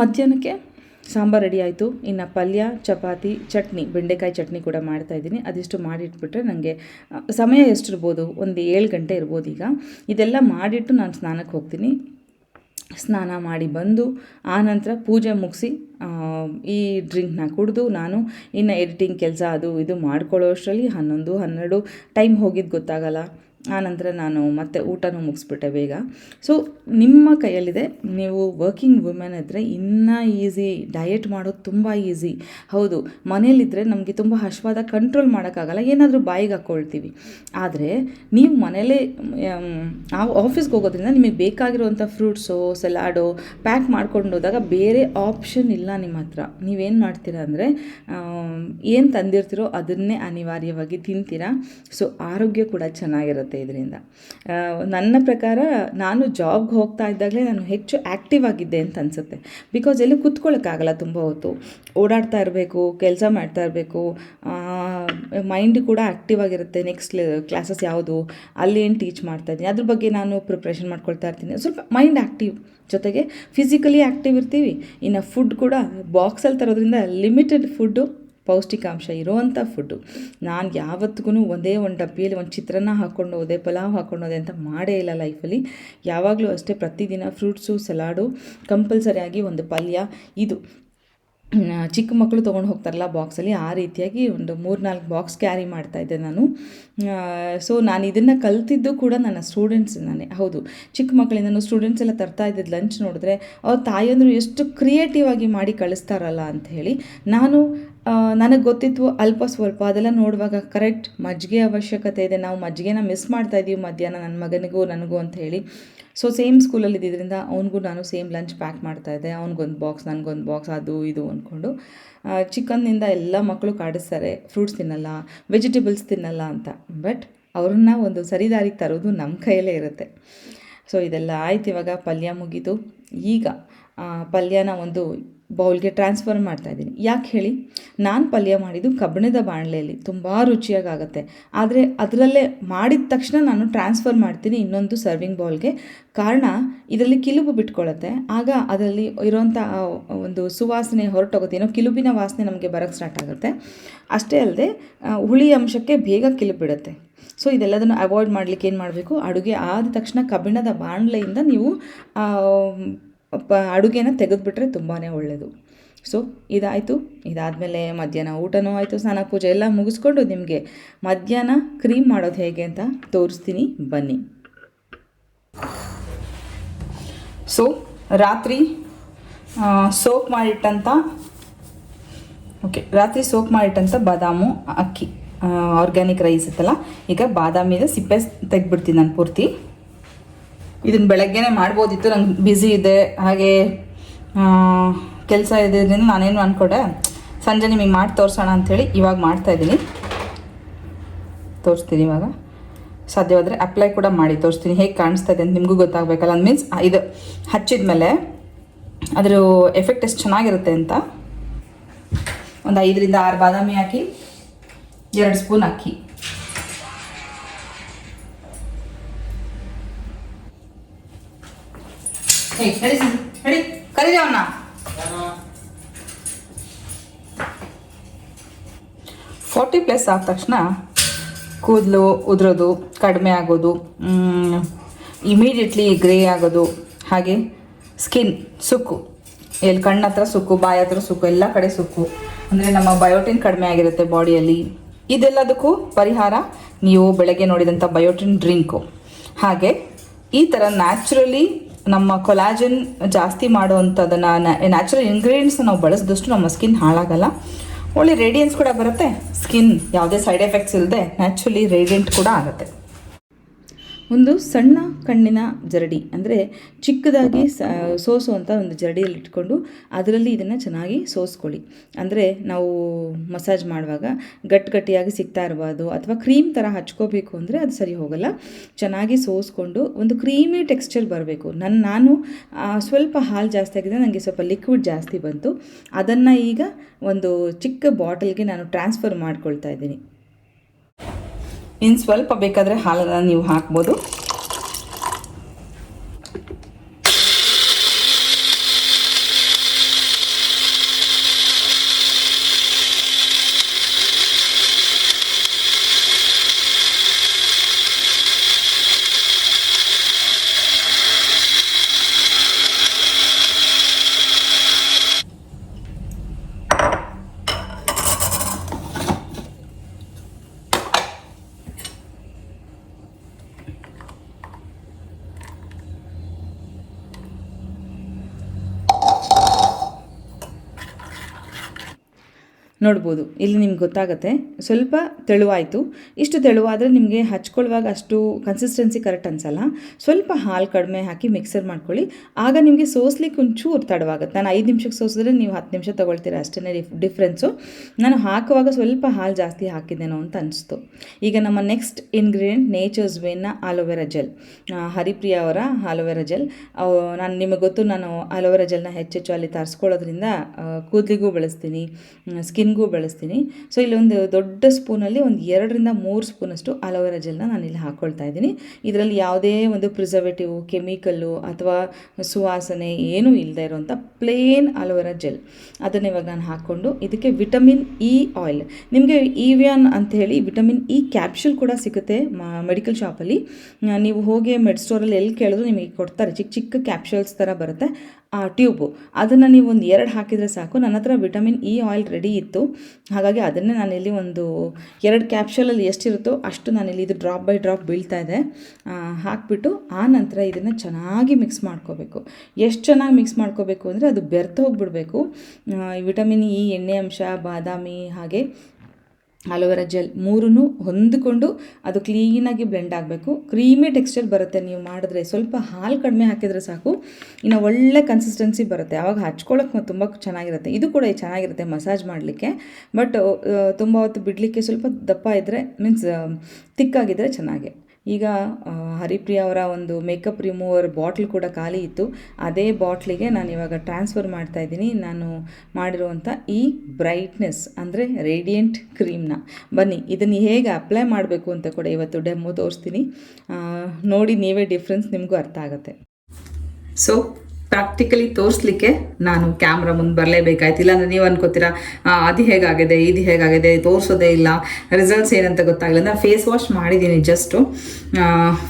ಮಧ್ಯಾಹ್ನಕ್ಕೆ ಸಾಂಬಾರು ರೆಡಿ ಆಯಿತು. ಇನ್ನು ಪಲ್ಯ, ಚಪಾತಿ, ಚಟ್ನಿ, ಬೆಂಡೆಕಾಯಿ ಚಟ್ನಿ ಕೂಡ ಮಾಡ್ತಾಯಿದ್ದೀನಿ ಅದಿಷ್ಟು ಮಾಡಿಟ್ಬಿಟ್ರೆ ನನಗೆ ಸಮಯ ಎಷ್ಟಿರ್ಬೋದು? ಒಂದು ಏಳು ಗಂಟೆ ಇರ್ಬೋದು ಈಗ. ಇದೆಲ್ಲ ಮಾಡಿಟ್ಟು ನಾನು ಸ್ನಾನಕ್ಕೆ ಹೋಗ್ತೀನಿ. ಸ್ನಾನ ಮಾಡಿ ಬಂದು ಆನಂತರ ಪೂಜೆ ಮುಗಿಸಿ ಈ ಡ್ರಿಂಕ್ನ ಕುಡಿದು ನಾನು ಇನ್ನು ಎಡಿಟಿಂಗ್ ಕೆಲಸ ಅದು ಇದು ಮಾಡ್ಕೊಳ್ಳೋ ಅಷ್ಟರಲ್ಲಿ ಹನ್ನೊಂದು, ಹನ್ನೆರಡು ಟೈಮ್ ಹೋಗಿದ್ದು ಗೊತ್ತಾಗಲ್ಲ. ಆನಂತರ ನಾನು ಮತ್ತೆ ಊಟನೂ ಮುಗಿಸ್ಬಿಟ್ಟೆ ಬೇಗ. ಸೊ ನಿಮ್ಮ ಕೈಯಲ್ಲಿದೆ, ನೀವು ವರ್ಕಿಂಗ್ ವುಮೆನ್ ಇದ್ದರೆ ಇನ್ನೂ ಈಸಿ ಡಯೆಟ್ ಮಾಡೋದು ತುಂಬ ಈಸಿ ಹೌದು ಮನೇಲಿದ್ದರೆ ನಮಗೆ ತುಂಬ ಹಶ್ವಾದ ಕಂಟ್ರೋಲ್ ಮಾಡೋಕ್ಕಾಗಲ್ಲ, ಏನಾದರೂ ಬಾಯಿಗೆ ಹಾಕ್ಕೊಳ್ತೀವಿ ಆದರೆ, ನೀವು ಮನೇಲೇ ಆ ಆಫೀಸ್ಗೆ ಹೋಗೋದ್ರಿಂದ ನಿಮಗೆ ಬೇಕಾಗಿರುವಂಥ ಫ್ರೂಟ್ಸು ಸಲಾಡೋ ಪ್ಯಾಕ್ ಮಾಡ್ಕೊಂಡು ಹೋದಾಗ ಬೇರೆ ಆಪ್ಷನ್ ಇಲ್ಲ ನಿಮ್ಮ ಹತ್ರ. ನೀವೇನು ಮಾಡ್ತೀರಾ ಅಂದರೆ ಏನು ತಂದಿರ್ತೀರೋ ಅದನ್ನೇ ಅನಿವಾರ್ಯವಾಗಿ ತಿಂತೀರಾ. ಸೊ ಆರೋಗ್ಯ ಕೂಡ ಚೆನ್ನಾಗಿರುತ್ತೆ. ಇದರಿಂದ. ನನ್ನ ಪ್ರಕಾರ ನಾನು ಜಾಬ್ಗೆ ಹೋಗ್ತಾ ಇದ್ದಾಗಲೇ ನಾನು ಹೆಚ್ಚು ಆ್ಯಕ್ಟಿವ್ ಆಗಿದ್ದೆ ಅಂತ ಅನಿಸುತ್ತೆ. ಬಿಕಾಸ್ ಎಲ್ಲಿ ಕೂತ್ಕೊಳ್ಳೋಕ್ಕಾಗಲ್ಲ ತುಂಬ ಹೊತ್ತು. ಓಡಾಡ್ತಾ ಇರಬೇಕು, ಕೆಲಸ ಮಾಡ್ತಾ ಇರಬೇಕು. ಮೈಂಡ್ ಕೂಡ ಆ್ಯಕ್ಟಿವ್ ಆಗಿರುತ್ತೆ ನೆಕ್ಸ್ಟ್ ಕ್ಲಾಸಸ್ ಯಾವುದು, ಅಲ್ಲಿ ಏನು ಟೀಚ್ ಮಾಡ್ತಾ ಇದ್ದೀನಿ. ಅದ್ರ ಬಗ್ಗೆ ನಾನು ಪ್ರಿಪ್ರೇಷನ್ ಮಾಡ್ಕೊಳ್ತಾ ಇರ್ತೀನಿ. ಸ್ವಲ್ಪ ಮೈಂಡ್ ಆ್ಯಕ್ಟಿವ್ ಜೊತೆಗೆ ಫಿಸಿಕಲಿ ಆ್ಯಕ್ಟಿವ್ ಇರ್ತೀವಿ. ಇನ್ನು ಫುಡ್ ಕೂಡ ಬಾಕ್ಸಲ್ಲಿ ತರೋದ್ರಿಂದ ಲಿಮಿಟೆಡ್ ಫುಡ್ಡು ಪೌಷ್ಟಿಕಾಂಶ ಇರೋವಂಥ ಫುಡ್ಡು ನಾನು ಯಾವತ್ತಿಗೂ ಒಂದೇ ಒಂದು ಡಬ್ಬಿಯಲ್ಲಿ ಒಂದು ಚಿತ್ರಾನ್ನ ಹಾಕ್ಕೊಂಡು ಹೋದೆ, ಪಲಾವ್ ಹಾಕ್ಕೊಂಡು ಅಂತ ಮಾಡೇ ಇಲ್ಲ ಲೈಫಲ್ಲಿ ಯಾವಾಗಲೂ ಅಷ್ಟೇ ಪ್ರತಿದಿನ ಫ್ರೂಟ್ಸು ಸಲಾಡು ಕಂಪಲ್ಸರಿಯಾಗಿ ಒಂದು ಪಲ್ಯ, ಇದು. ಚಿಕ್ಕ ಮಕ್ಕಳು ತೊಗೊಂಡು ಹೋಗ್ತಾರಲ್ಲ ಬಾಕ್ಸಲ್ಲಿ ಆ ರೀತಿಯಾಗಿ ಒಂದು ಮೂರು ನಾಲ್ಕು ಬಾಕ್ಸ್ ಕ್ಯಾರಿ ಮಾಡ್ತಾಯಿದ್ದೆ ನಾನು. ಸೊ ನಾನು ಇದನ್ನು ಕಲ್ತಿದ್ದು ಕೂಡ ನನ್ನ ಸ್ಟೂಡೆಂಟ್ಸ್ ನಾನೇ. ಹೌದು, ಚಿಕ್ಕ ಮಕ್ಕಳಿಂದನೂ ಸ್ಟೂಡೆಂಟ್ಸ್ ಎಲ್ಲ ತರ್ತಾ ಇದ್ದಿದ್ದು ಲಂಚ್ ನೋಡಿದ್ರೆ ಅವ್ರ ತಾಯಿಯಂದರು ಎಷ್ಟು ಕ್ರಿಯೇಟಿವ್ ಆಗಿ ಮಾಡಿ ಕಳಿಸ್ತಾರಲ್ಲ ಅಂತ ಹೇಳಿ, ನಾನು ನನಗೆ ಗೊತ್ತಿತ್ತು ಅಲ್ಪ ಸ್ವಲ್ಪ, ಅದೆಲ್ಲ ನೋಡುವಾಗ ಕರೆಕ್ಟ್ ಮಜ್ಜಿಗೆ ಅವಶ್ಯಕತೆ ಇದೆ. ನಾವು ಮಜ್ಜಿಗೆನ ಮಿಸ್ ಮಾಡ್ತಾ ಇದ್ದೀವಿ ಮಧ್ಯಾಹ್ನ ನನ್ನ ಮಗನಿಗೂ, ನನಗೂ ಅಂತ ಹೇಳಿ. ಸೊ ಸೇಮ್ ಸ್ಕೂಲಲ್ಲಿ ಇದ್ದಿದ್ದರಿಂದ ಅವನಿಗೂ ನಾನು ಸೇಮ್ ಲಂಚ್ ಪ್ಯಾಕ್ ಮಾಡ್ತಾ ಇದ್ದೆ. ಅವ್ನಿಗೊಂದು ಬಾಕ್ಸ್ ನನಗೊಂದು ಬಾಕ್ಸ್ ಅದು, ಇದು ಅಂದ್ಕೊಂಡು ಚಿಕನ್ನಿಂದ ಎಲ್ಲ ಮಕ್ಕಳು ಕಾಡಿಸ್ತಾರೆ. ಫ್ರೂಟ್ಸ್ ತಿನ್ನಲ್ಲ ವೆಜಿಟೇಬಲ್ಸ್ ತಿನ್ನಲ್ಲ ಅಂತ. ಬಟ್ ಅವ್ರನ್ನ ಒಂದು ಸರಿದಾರಿಗೆ ತರೋದು ನಮ್ಮ ಕೈಯಲ್ಲೇ ಇರುತ್ತೆ. ಸೊ ಇದೆಲ್ಲ ಆಯ್ತು ಇವಾಗ ಪಲ್ಯ ಮುಗಿದು ಈಗ ಪಲ್ಯನ ಒಂದು ಬೌಲ್ಗೆ ಟ್ರಾನ್ಸ್ಫರ್ ಮಾಡ್ತಾ ಇದ್ದೀನಿ. ಯಾಕೆ ಹೇಳಿ? ನಾನು ಪಲ್ಯ ಮಾಡಿದ್ದು ಕಬ್ಬಿಣದ ಬಾಣಲೆಯಲ್ಲಿ. ತುಂಬ ರುಚಿಯಾಗುತ್ತೆ ಆದರೆ ಅದರಲ್ಲೇ ಮಾಡಿದ ತಕ್ಷಣ ನಾನು ಟ್ರಾನ್ಸ್ಫರ್ ಮಾಡ್ತೀನಿ ಇನ್ನೊಂದು ಸರ್ವಿಂಗ್ ಬೌಲ್ಗೆ. ಕಾರಣ, ಇದರಲ್ಲಿ ಕಿಲುಬು ಬಿಟ್ಕೊಳ್ಳುತ್ತೆ ಆಗ ಅದರಲ್ಲಿ ಇರೋಂಥ ಒಂದು ಸುವಾಸನೆ ಹೊರಟೋಗುತ್ತೆ. ಏನೋ ಕಿಲುಬಿನ ವಾಸನೆ ನಮಗೆ ಬರೋಕ್ಕೆ ಸ್ಟಾರ್ಟ್ ಆಗುತ್ತೆ. ಅಷ್ಟೇ ಅಲ್ಲದೆ ಹುಳಿ ಅಂಶಕ್ಕೆ ಬೇಗ ಕಿಲುಬು ಬಿಡುತ್ತೆ. ಸೊ ಇದೆಲ್ಲದನ್ನು ಅವಾಯ್ಡ್ ಮಾಡಲಿಕ್ಕೆ ಏನು ಮಾಡಬೇಕು? ಅಡುಗೆ ಆದ ತಕ್ಷಣ ಕಬ್ಬಿಣದ ಬಾಣಲೆಯಿಂದ ನೀವು ಪ ಅಡುಗೆನ ತೆಗೆದುಬಿಟ್ರೆ ತುಂಬಾ ಒಳ್ಳೆಯದು ಸೊ ಇದಾಯಿತು. ಇದಾದಮೇಲೆ ಮಧ್ಯಾಹ್ನ ಊಟನೂ ಆಯಿತು, ಸ್ನಾನ ಪೂಜೆ ಎಲ್ಲ ಮುಗಿಸ್ಕೊಂಡು ನಿಮಗೆ ಮಧ್ಯಾಹ್ನ ಕ್ರೀಮ್ ಮಾಡೋದು ಹೇಗೆ ಅಂತ ತೋರಿಸ್ತೀನಿ. ಬನ್ನಿ. ಸೊ ರಾತ್ರಿ ಸೋಪ್ ಮಾಡಿಟ್ಟಂಥ ಓಕೆ ರಾತ್ರಿ ಸೋಪ್ ಮಾಡಿಟ್ಟಂಥ ಬಾದಾಮು, ಅಕ್ಕಿ ಆರ್ಗ್ಯಾನಿಕ್ ರೈಸ್ ಇತ್ತಲ್ಲ, ಈಗ ಬಾದಾಮಿದ ಸಿಪ್ಪೆ ತೆಗ್ದುಬಿಡ್ತೀನಿ ನಾನು ಪೂರ್ತಿ. ಇದನ್ನು ಬೆಳಗ್ಗೆನೇ ಮಾಡ್ಬೋದಿತ್ತು, ನಂಗೆ ಬ್ಯುಸಿ ಇದೆ, ಹಾಗೆ ಕೆಲಸ ಇದ್ರಿಂದ ನಾನೇನು ಅಂದ್ಕೊಂಡೆ ಸಂಜೆ ನಿಮಗೆ ಮಾಡಿ ತೋರಿಸೋಣ ಅಂಥೇಳಿ ಇವಾಗ ಮಾಡ್ತಾಯಿದ್ದೀನಿ ತೋರಿಸ್ತೀನಿ ಇವಾಗ. ಸಾಧ್ಯವಾದರೆ ಅಪ್ಲೈ ಕೂಡ ಮಾಡಿ ತೋರಿಸ್ತೀನಿ. ಹೇಗೆ ಕಾಣಿಸ್ತಾ ಇದೆ ಅಂತ ನಿಮಗೂ ಗೊತ್ತಾಗಬೇಕಲ್ಲ. ಅದು ಮೀನ್ಸ್ ಇದು ಹಚ್ಚಿದ ಮೇಲೆ ಅದರ ಎಫೆಕ್ಟ್ ಎಷ್ಟು ಚೆನ್ನಾಗಿರುತ್ತೆ ಅಂತ ಒಂದು ಐದರಿಂದ ಆರು ಬಾದಾಮಿ ಹಾಕಿ, ಎರಡು ಸ್ಪೂನ್ ಅಕ್ಕಿ. ಫೋರ್ಟಿ ಪ್ಲಸ್ ಆದ ತಕ್ಷಣ ಕೂದಲು ಉದುರೋದು, ಕಡಿಮೆ ಆಗೋದು ಇಮಿಡಿಯೇಟ್ಲಿ ಗ್ರೇ ಆಗೋದು, ಹಾಗೆ ಸ್ಕಿನ್ ಸುಕ್ಕು. ಎಲ್ಲಿ ಕಣ್ಣ ಹತ್ರ ಸುಕ್ಕು, ಬಾಯಿ ಹತ್ರ ಸುಕ್ಕು, ಎಲ್ಲ ಕಡೆ ಸುಕ್ಕು. ಅಂದರೆ ನಮ್ಮ ಬಯೋಟಿನ್ ಕಡಿಮೆ ಆಗಿರುತ್ತೆ ಬಾಡಿಯಲ್ಲಿ ಇದೆಲ್ಲದಕ್ಕೂ ಪರಿಹಾರ ನೀವು ಬೆಳಗ್ಗೆ ನೋಡಿದಂಥ ಬಯೋಟಿನ್ ಡ್ರಿಂಕು ಹಾಗೆ ಈ ಥರ ನ್ಯಾಚುರಲಿ ನಮ್ಮ ಕೊಲಾಜನ್ ಜಾಸ್ತಿ ಮಾಡುವಂಥದನ್ನ ನ್ಯಾಚುರಲ್ ಇಂಗ್ರೀಡಿಯೆಂಟ್ಸ್ ನಾವು ಬಳಸಿದಷ್ಟು ನಮ್ಮ ಸ್ಕಿನ್ ಹಾಳಾಗಲ್ಲ. ಒಳ್ಳೆ ರೇಡಿಯನ್ಸ್ ಕೂಡ ಬರುತ್ತೆ. ಸ್ಕಿನ್ ಯಾವುದೇ ಸೈಡ್ ಎಫೆಕ್ಟ್ಸ್ ಇಲ್ಲದೆ ನ್ಯಾಚುರಲಿ ರೇಡಿಯಂಟ್ ಕೂಡ ಆಗುತ್ತೆ. ಒಂದು ಸಣ್ಣ ಕಣ್ಣಿನ ಜರಡಿ, ಅಂದರೆ ಚಿಕ್ಕದಾಗಿ ಸ ಸೋಸುವಂಥ ಒಂದು ಜರಡಿಯಲ್ಲಿ ಇಟ್ಕೊಂಡು ಅದರಲ್ಲಿ ಇದನ್ನು ಚೆನ್ನಾಗಿ ಸೋಸ್ಕೊಳ್ಳಿ. ಅಂದರೆ ನಾವು ಮಸಾಜ್ ಮಾಡುವಾಗ ಗಟ್ಟಿಗಟ್ಟಿಯಾಗಿ ಸಿಗ್ತಾ ಇರಬಾರ್ದು, ಅಥವಾ ಕ್ರೀಮ್ ಥರ ಹಚ್ಕೋಬೇಕು ಅಂದರೆ ಅದು ಸರಿ ಹೋಗಲ್ಲ. ಚೆನ್ನಾಗಿ ಸೋಸ್ಕೊಂಡು ಒಂದು ಕ್ರೀಮಿ ಟೆಕ್ಸ್ಚರ್ ಬರಬೇಕು. ನನ್ನ ನಾನು ಸ್ವಲ್ಪ ಹಾಲು ಜಾಸ್ತಿ ಆಗಿದೆ ನನಗೆ ಸ್ವಲ್ಪ ಲಿಕ್ವಿಡ್ ಜಾಸ್ತಿ ಬಂತು. ಅದನ್ನು ಈಗ ಒಂದು ಚಿಕ್ಕ ಬಾಟಲ್ಗೆ ನಾನು ಟ್ರಾನ್ಸ್ಫರ್ ಮಾಡ್ಕೊಳ್ತಾ ಇದ್ದೀನಿ. ಇನ್ನು ಸ್ವಲ್ಪ ಬೇಕಾದರೆ ಹಾಲನ್ನು ನೀವು ಹಾಕ್ಬೋದು. ನೋಡ್ಬೋದು. ಇಲ್ಲಿ ನಿಮ್ಗೆ ಗೊತ್ತಾಗುತ್ತೆ. ಸ್ವಲ್ಪ ತೆಳುವಾಯಿತು. ಇಷ್ಟು ತೆಳುವಾದರೆ ನಿಮಗೆ ಹಚ್ಕೊಳ್ಳುವಾಗ ಅಷ್ಟು ಕನ್ಸಿಸ್ಟೆನ್ಸಿ ಕರೆಕ್ಟ್ ಅನ್ಸಲ್ಲ. ಸ್ವಲ್ಪ ಹಾಲು ಕಡಿಮೆ ಹಾಕಿ ಮಿಕ್ಸರ್ ಮಾಡ್ಕೊಳ್ಳಿ. ಆಗ ನಿಮಗೆ ಸೋಸ್ಲಿಕ್ಕೆ ಒಂಚೂರು ತಡವಾಗುತ್ತೆ. ನಾನು ಐದು ನಿಮಿಷಕ್ಕೆ ಸೋಸಿದ್ರೆ ನೀವು ಹತ್ತು ನಿಮಿಷ ತೊಗೊಳ್ತೀರಾ ಅಷ್ಟೇ ಡಿಫ್ ಡಿಫ್ರೆನ್ಸು ನಾನು ಹಾಕುವಾಗ ಸ್ವಲ್ಪ ಹಾಲು ಜಾಸ್ತಿ ಹಾಕಿದ್ದೇನೋ ಅಂತ ಅನಿಸ್ತು. ಈಗ ನಮ್ಮ ನೆಕ್ಸ್ಟ್ ಇಂಗ್ರೀಡಿಯೆಂಟ್ ನೇಚರ್ಸ್ ವೇನ ಆಲೋವೆರಾ ಜೆಲ್ ಹರಿಪ್ರಿಯ ಅವರ ಆಲೋವೆರಾ ಜೆಲ್ ನಾನು ನಿಮಗೆ ಗೊತ್ತು, ನಾನು ಆಲೋವೆರಾ ಜೆಲ್ನ ಹೆಚ್ಚೆಚ್ಚು ಅಲ್ಲಿ ತರಿಸ್ಕೊಳ್ಳೋದ್ರಿಂದ ಕೂದಲಿಗೂ ಬಳಸ್ತೀನಿ ಸ್ಕಿನ್ಗೂ ಬಳಸ್ತೀನಿ. ಸೊ ಇಲ್ಲೊಂದು ದೊಡ್ಡ ಸ್ಪೂನಲ್ಲಿ ಒಂದು ಎರಡರಿಂದ ಮೂರು ಸ್ಪೂನಷ್ಟು ಅಲೋವೆರಾ ಜೆಲ್ನ ನಾನು ಇಲ್ಲಿ ಹಾಕ್ಕೊಳ್ತಾ ಇದ್ದೀನಿ. ಇದರಲ್ಲಿ ಯಾವುದೇ ಒಂದು ಪ್ರಿಸರ್ವೇಟಿವ್ ಕೆಮಿಕಲ್ಲು ಅಥವಾ ಸುವಾಸನೆ ಏನೂ ಇಲ್ಲದೆ ಇರೋವಂಥ ಪ್ಲೇನ್ ಅಲೋವೆರಾ ಜೆಲ್ ಅದನ್ನು ಇವಾಗ ನಾನು ಹಾಕ್ಕೊಂಡು ಇದಕ್ಕೆ ವಿಟಮಿನ್ ಇ ಆಯಿಲ್ ನಿಮಗೆ ಇವಿಯಾನ್ ಅಂತ ಹೇಳಿ ವಿಟಮಿನ್ ಇ ಕ್ಯಾಪ್ಸುಲ್ ಕೂಡ ಸಿಗುತ್ತೆ ಮೆಡಿಕಲ್ ಶಾಪಲ್ಲಿ ನೀವು ಹೋಗಿ ಮೆಡ್ ಸ್ಟೋರಲ್ಲಿ ಎಲ್ಲಿ ಕೇಳಿದ್ರು ನಿಮಗೆ ಕೊಡ್ತಾರೆ. ಚಿಕ್ಕ ಚಿಕ್ಕ ಕ್ಯಾಪ್ಸುಲ್ಸ್ ಥರ ಬರುತ್ತೆ. ಟ್ಯೂಬು. ಅದನ್ನು ನೀವು ಒಂದು ಎರಡು ಹಾಕಿದರೆ ಸಾಕು. ನನ್ನ ಹತ್ರ ವಿಟಮಿನ್ ಇ ಆಯಿಲ್ ರೆಡಿ ಇತ್ತು. ಹಾಗಾಗಿ ಅದನ್ನೇ ನಾನಿಲ್ಲಿ ಒಂದು ಎರಡು ಕ್ಯಾಪ್ಶೂಲಲ್ಲಿ ಎಷ್ಟಿರುತ್ತೋ ಅಷ್ಟು ನಾನಿಲ್ಲಿ ಇದು ಡ್ರಾಪ್ ಬೈ ಡ್ರಾಪ್ ಬೀಳ್ತಾ ಇದೆ. ಹಾಕ್ಬಿಟ್ಟು ಆ ನಂತರ ಇದನ್ನು ಚೆನ್ನಾಗಿ ಮಿಕ್ಸ್ ಮಾಡ್ಕೋಬೇಕು. ಎಷ್ಟು ಚೆನ್ನಾಗಿ ಮಿಕ್ಸ್ ಮಾಡ್ಕೋಬೇಕು ಅಂದರೆ ಅದು ಬೆರ್ತು ಹೋಗಿಬಿಡಬೇಕು. ವಿಟಮಿನ್ ಇ ಎಣ್ಣೆ ಅಂಶ, ಬಾದಾಮಿ ಹಾಗೆ ಅಲೋವೆರಾ ಜೆಲ್ ಮೂರೂ ಹೊಂದಿಕೊಂಡು ಅದು ಕ್ಲೀನಾಗಿ ಬ್ಲೆಂಡ್ ಆಗಬೇಕು. ಕ್ರೀಮಿ ಟೆಕ್ಸ್ಚರ್ ಬರುತ್ತೆ, ನೀವು ಮಾಡಿದ್ರೆ ಸ್ವಲ್ಪ ಹಾಲು ಕಡಿಮೆ ಹಾಕಿದರೆ ಸಾಕು. ಇನ್ನು ಒಳ್ಳೆ ಕನ್ಸಿಸ್ಟೆನ್ಸಿ ಬರುತ್ತೆ. ಆವಾಗ ಹಚ್ಕೊಳ್ಳೋಕೆ ತುಂಬ ಚೆನ್ನಾಗಿರುತ್ತೆ. ಇದು ಕೂಡ ಚೆನ್ನಾಗಿರುತ್ತೆ ಮಸಾಜ್ ಮಾಡಲಿಕ್ಕೆ. ಬಟ್ ತುಂಬ ಹೊತ್ತು ಬಿಡಲಿಕ್ಕೆ ಸ್ವಲ್ಪ ದಪ್ಪ ಇದ್ದರೆ ಮೀನ್ಸ್ ತಿಕ್ಕಾಗಿದ್ದರೆ ಚೆನ್ನಾಗೆ. ಈಗ ಹರಿಪ್ರಿಯಾ ಅವರ ಒಂದು ಮೇಕಪ್ ರಿಮೂವರ್ ಬಾಟ್ಲ್ ಕೂಡ ಖಾಲಿ ಇತ್ತು. ಅದೇ ಬಾಟ್ಲಿಗೆ ನಾನು ಇವಾಗ ಟ್ರಾನ್ಸ್ಫರ್ ಮಾಡ್ತಾ ಇದ್ದೀನಿ. ನಾನು ಮಾಡಿರುವಂಥ ಈ ಬ್ರೈಟ್ನೆಸ್ ಅಂದರೆ ರೇಡಿಯಂಟ್ ಕ್ರೀಮ್ನ ಬನ್ನಿ, ಇದನ್ನು ಹೇಗೆ ಅಪ್ಲೈ ಮಾಡಬೇಕು ಅಂತ ಕೂಡ ಇವತ್ತು ಡೆಮೋ ತೋರಿಸ್ತೀನಿ. ನೋಡಿ ನೀವೇ ಡಿಫ್ರೆನ್ಸ್ ನಿಮಗೂ ಅರ್ಥ ಆಗುತ್ತೆ. ಸೊ ಪ್ರಾಕ್ಟಿಕಲಿ ತೋರಿಸ್ಲಿಕ್ಕೆ ನಾನು ಕ್ಯಾಮ್ರಾ ಮುಂದೆ ಬರಲೇಬೇಕಾಯ್ತು. ಇಲ್ಲಾಂದ್ರೆ ನೀವು ಅನ್ಕೋತೀರಾ ಅದು ಹೇಗಾಗಿದೆ, ಇದು ಹೇಗಾಗಿದೆ, ತೋರಿಸೋದೇ ಇಲ್ಲ. ರಿಸಲ್ಟ್ಸ್ ಏನಂತ ಗೊತ್ತಾಗಲಿಲ್ಲ. ನಾನು ಫೇಸ್ ವಾಶ್ ಮಾಡಿದ್ದೀನಿ ಜಸ್ಟು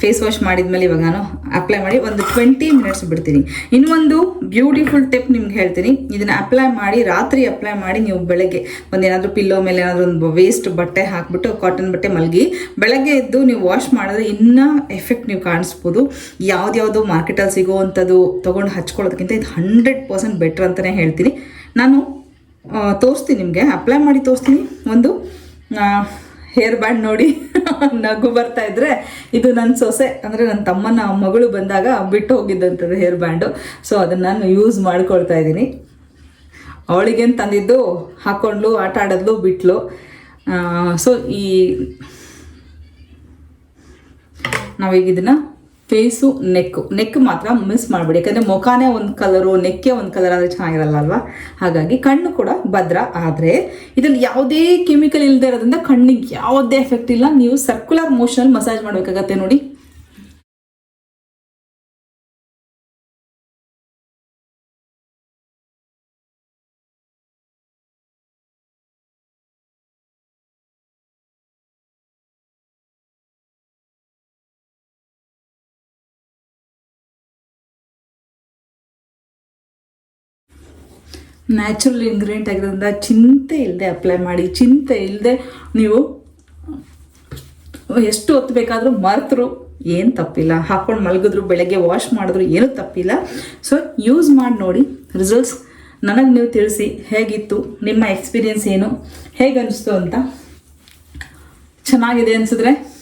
ಫೇಸ್ ವಾಶ್ ಮಾಡಿದ್ಮೇಲೆ ಇವಾಗ ನಾನು ಅಪ್ಲೈ ಮಾಡಿ ಒಂದು ಟ್ವೆಂಟಿ ಮಿನಿಟ್ಸ್ ಬಿಡ್ತೀನಿ. ಇನ್ನೊಂದು ಬ್ಯೂಟಿಫುಲ್ ಟಿಪ್ ನಿಮ್ಗೆ ಹೇಳ್ತೀನಿ. ಇದನ್ನು ಅಪ್ಲೈ ಮಾಡಿ, ರಾತ್ರಿ ಅಪ್ಲೈ ಮಾಡಿ ನೀವು ಬೆಳಗ್ಗೆ ಒಂದೇನಾದರೂ ಪಿಲ್ಲೋ ಮೇಲೆ ಏನಾದರೂ ಒಂದು ವೇಸ್ಟ್ ಬಟ್ಟೆ ಹಾಕ್ಬಿಟ್ಟು ಕಾಟನ್ ಬಟ್ಟೆ ಮಲಗಿ, ಬೆಳಗ್ಗೆ ಎದ್ದು ನೀವು ವಾಶ್ ಮಾಡಿದ್ರೆ ಇನ್ನೂ ಎಫೆಕ್ಟ್ ನೀವು ಕಾಣಿಸ್ಬೋದು. ಯಾವ್ದ್ಯಾವುದೋ ಮಾರ್ಕೆಟಲ್ಲಿ ಸಿಗೋವಂಥದ್ದು ತೊಗೊಂಡು ಹಚ್ಕೊಳ್ಳೋದಕ್ಕಿಂತ ಇದು ಹಂಡ್ರೆಡ್ ಪರ್ಸೆಂಟ್ ಬೆಟ್ರ್ ಅಂತಲೇ ಹೇಳ್ತೀನಿ. ನಾನು ತೋರಿಸ್ತೀನಿ ನಿಮಗೆ. ಅಪ್ಲೈ ಮಾಡಿ ತೋರಿಸ್ತೀನಿ. ಒಂದು ಹೇರ್ ಬ್ಯಾಂಡ್ ನೋಡಿ ನಗು ಬರ್ತಾ ಇದ್ರೆ ಇದು ನನ್ನ ಸೊಸೆ. ಅಂದರೆ ನನ್ನ ತಮ್ಮನ ಮಗಳು ಬಂದಾಗ ಬಿಟ್ಟು ಹೋಗಿದ್ದಂಥದ್ದು ಹೇರ್ ಬ್ಯಾಂಡು ಸೊ ಅದನ್ನು ನಾನು ಯೂಸ್ ಮಾಡ್ಕೊಳ್ತಾ ಇದ್ದೀನಿ. ಅವಳಿಗೇನು ತಂದಿದ್ದು? ಹಾಕ್ಕೊಂಡ್ಲು ಆಟ ಆಡೋದ್ಲು, ಬಿಟ್ಲು. ಸೊ ಈ, ನಾವೀಗ ಇದನ್ನ ಫೇಸು ನೆಕ್ಕು ನೆಕ್ ಮಾತ್ರ ಮಿಸ್ ಮಾಡಬೇಡಿ. ಯಾಕಂದರೆ ಮುಖಾನೇ ಒಂದು ಕಲರು ನೆಕ್ಕೆ ಒಂದು ಕಲರ್ ಆದರೆ ಚೆನ್ನಾಗಿರಲ್ಲ ಅಲ್ವಾ? ಹಾಗಾಗಿ ಕಣ್ಣು ಕೂಡ ಭದ್ರ ಆದರೆ ಇದರಲ್ಲಿ ಯಾವುದೇ ಕೆಮಿಕಲ್ ಇಲ್ಲದೆ ಇರೋದ್ರಿಂದ ಕಣ್ಣಿಗೆ ಯಾವುದೇ ಎಫೆಕ್ಟ್ ಇಲ್ಲ. ನೀವು ಸರ್ಕ್ಯುಲರ್ ಮೋಷನ್ ಮಸಾಜ್ ಮಾಡಬೇಕಾಗತ್ತೆ ನೋಡಿ. ನ್ಯಾಚುರಲ್ ಇಂಗ್ರೀಡಿಯೆಂಟ್ ಆಗಿರೋದ್ರಿಂದ ಚಿಂತೆ ಇಲ್ಲದೆ ಅಪ್ಲೈ ಮಾಡಿ, ಚಿಂತೆ ಇಲ್ಲದೆ ನೀವು ಎಷ್ಟು ಹೊತ್ತು ಬೇಕಾದರೂ ಮರೆತರು, ಏನು ತಪ್ಪಿಲ್ಲ. ಹಾಕ್ಕೊಂಡು ಮಲಗಿದ್ರು, ಬೆಳಗ್ಗೆ ವಾಶ್ ಮಾಡಿದ್ರು, ಏನೂ ತಪ್ಪಿಲ್ಲ. ಸೊ ಯೂಸ್ ಮಾಡಿ ನೋಡಿ. ರಿಸಲ್ಟ್ಸ್ ನನಗೆ ನೀವು ತಿಳಿಸಿ. ಹೇಗಿತ್ತು? ನಿಮ್ಮ ಎಕ್ಸ್ಪೀರಿಯನ್ಸ್ ಏನು? ಹೇಗೆ ಅನಿಸ್ತು ಅಂತ? ಚೆನ್ನಾಗಿದೆ ಅನಿಸಿದ್ರೆ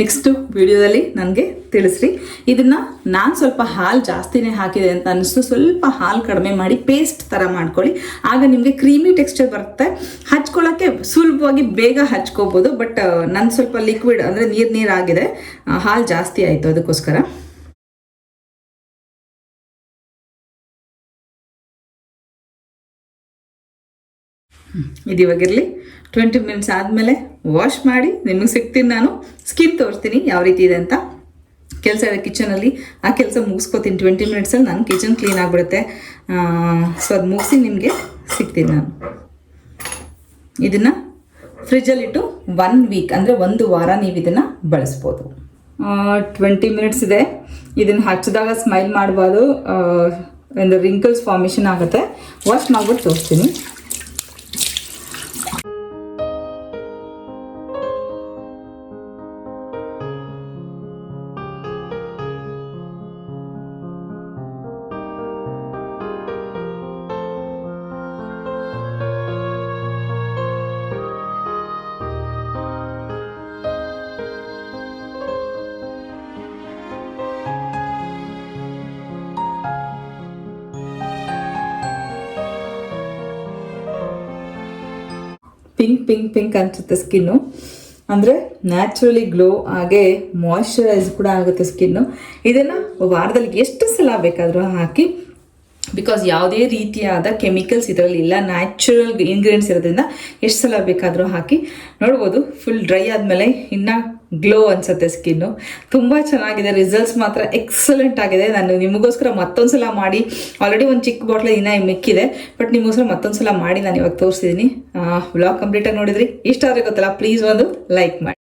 ನೆಕ್ಸ್ಟು ವಿಡಿಯೋದಲ್ಲಿ ನನಗೆ ತಿಳಿಸ್ರಿ. ಇದನ್ನು ನಾನು ಸ್ವಲ್ಪ ಹಾಲು ಜಾಸ್ತಿನೇ ಹಾಕಿದೆ ಅಂತ ಅನ್ನಿಸ್ತು ಸ್ವಲ್ಪ ಹಾಲು ಕಡಿಮೆ ಮಾಡಿ ಪೇಸ್ಟ್ ಥರ ಮಾಡ್ಕೊಳ್ಳಿ. ಆಗ ನಿಮಗೆ ಕ್ರೀಮಿ ಟೆಕ್ಸ್ಚರ್ ಬರುತ್ತೆ. ಹಚ್ಕೊಳ್ಳೋಕ್ಕೆ ಸುಲಭವಾಗಿ ಬೇಗ ಹಚ್ಕೋಬೋದು ಬಟ್ ನನ್ನ ಸ್ವಲ್ಪ ಲಿಕ್ವಿಡ್ ಅಂದರೆ ನೀರು ನೀರಾಗಿದೆ ಹಾಲು ಜಾಸ್ತಿ ಆಯಿತು ಅದಕ್ಕೋಸ್ಕರ. ಇದು ಇವಾಗಿರಲಿ ಟ್ವೆಂಟಿ ಮಿನಿಟ್ಸ್ ಆದಮೇಲೆ ವಾಶ್ ಮಾಡಿ, ನಿಮಗೆ ಸಿಗ್ತೀನಿ ನಾನು. ಸ್ಕಿನ್ ತೋರಿಸ್ತೀನಿ ಯಾವ ರೀತಿ ಇದೆ ಅಂತ. ಕೆಲಸ ಇದೆ ಕಿಚನಲ್ಲಿ ಆ ಕೆಲಸ ಮುಗಿಸ್ಕೋತೀನಿ ಟ್ವೆಂಟಿ ಮಿನಿಟ್ಸಲ್ಲಿ ನನ್ನ ಕಿಚನ್ ಕ್ಲೀನ್ ಆಗಿಬಿಡುತ್ತೆ. ಸೊ ಅದು ಮುಗಿಸಿ ನಿಮಗೆ ಸಿಗ್ತೀನಿ ನಾನು. ಇದನ್ನು ಫ್ರಿಜ್ಜಲ್ಲಿಟ್ಟು ಒನ್ ವೀಕ್ ಅಂದರೆ ಒಂದು ವಾರ ನೀವು ಇದನ್ನು ಬಳಸ್ಬೋದು. ಟ್ವೆಂಟಿ ಮಿನಿಟ್ಸ್ ಇದೆ. ಇದನ್ನು ಹಚ್ಚಿದಾಗ ಸ್ಮೈಲ್ ಮಾಡಬಾರ್ದು ಒಂದು ರಿಂಕಲ್ಸ್ ಫಾರ್ಮೇಷನ್ ಆಗುತ್ತೆ. ವಾಶ್ ಮಾಡ್ಬಿಟ್ಟು ತೋರಿಸ್ತೀನಿ. ಪಿಂಕ್ ಪಿಂಕ್ ಪಿಂಕ್ ಅನ್ಸುತ್ತೆ ಸ್ಕಿನ್ನು ಅಂದರೆ ನ್ಯಾಚುರಲಿ ಗ್ಲೋ ಹಾಗೆ ಮಾಯಶ್ಚರೈಸ್ ಕೂಡ ಆಗುತ್ತೆ ಸ್ಕಿನ್ನು ಇದನ್ನು ವಾರದಲ್ಲಿ ಎಷ್ಟು ಸಲ ಬೇಕಾದರೂ ಹಾಕಿ ಬಿಕಾಸ್ ಯಾವುದೇ ರೀತಿಯಾದ ಕೆಮಿಕಲ್ಸ್ ಇದರಲ್ಲಿ ಇಲ್ಲ ನ್ಯಾಚುರಲ್ ಇಂಗ್ರೀಡಿಯೆಂಟ್ಸ್ ಇರೋದ್ರಿಂದ ಎಷ್ಟು ಸಲ ಬೇಕಾದರೂ ಹಾಕಿ ನೋಡ್ಬೋದು. ಫುಲ್ ಡ್ರೈ ಆದಮೇಲೆ ಇನ್ನೂ ಗ್ಲೋ ಅನ್ಸುತ್ತೆ ಸ್ಕಿನ್ನು ತುಂಬ ಚೆನ್ನಾಗಿದೆ ರಿಸಲ್ಟ್ಸ್ ಮಾತ್ರ ಎಕ್ಸಲೆಂಟ್ ಆಗಿದೆ. ನಾನು ನಿಮಗೋಸ್ಕರ ಮತ್ತೊಂದ್ಸಲ ಮಾಡಿ ಆಲ್ರೆಡಿ ಒಂದು ಚಿಕ್ಕ ಬಾಟ್ಲ ಇನ್ನ ಮಿಕ್ಕಿದೆ ಬಟ್ ನಿಮಗೋಸ್ಕರ ಮತ್ತೊಂದ್ಸಲ ಮಾಡಿ ನಾನು ಇವಾಗ ತೋರಿಸಿದ್ದೀನಿ ವ್ಲಾಗ್ ಕಂಪ್ಲೀಟಾಗಿ ನೋಡಿದ್ರಿ. ಇಷ್ಟ ಆದರೆ ಗೊತ್ತಲ್ಲ ಪ್ಲೀಸ್ ಒಂದು ಲೈಕ್ ಮಾಡಿ.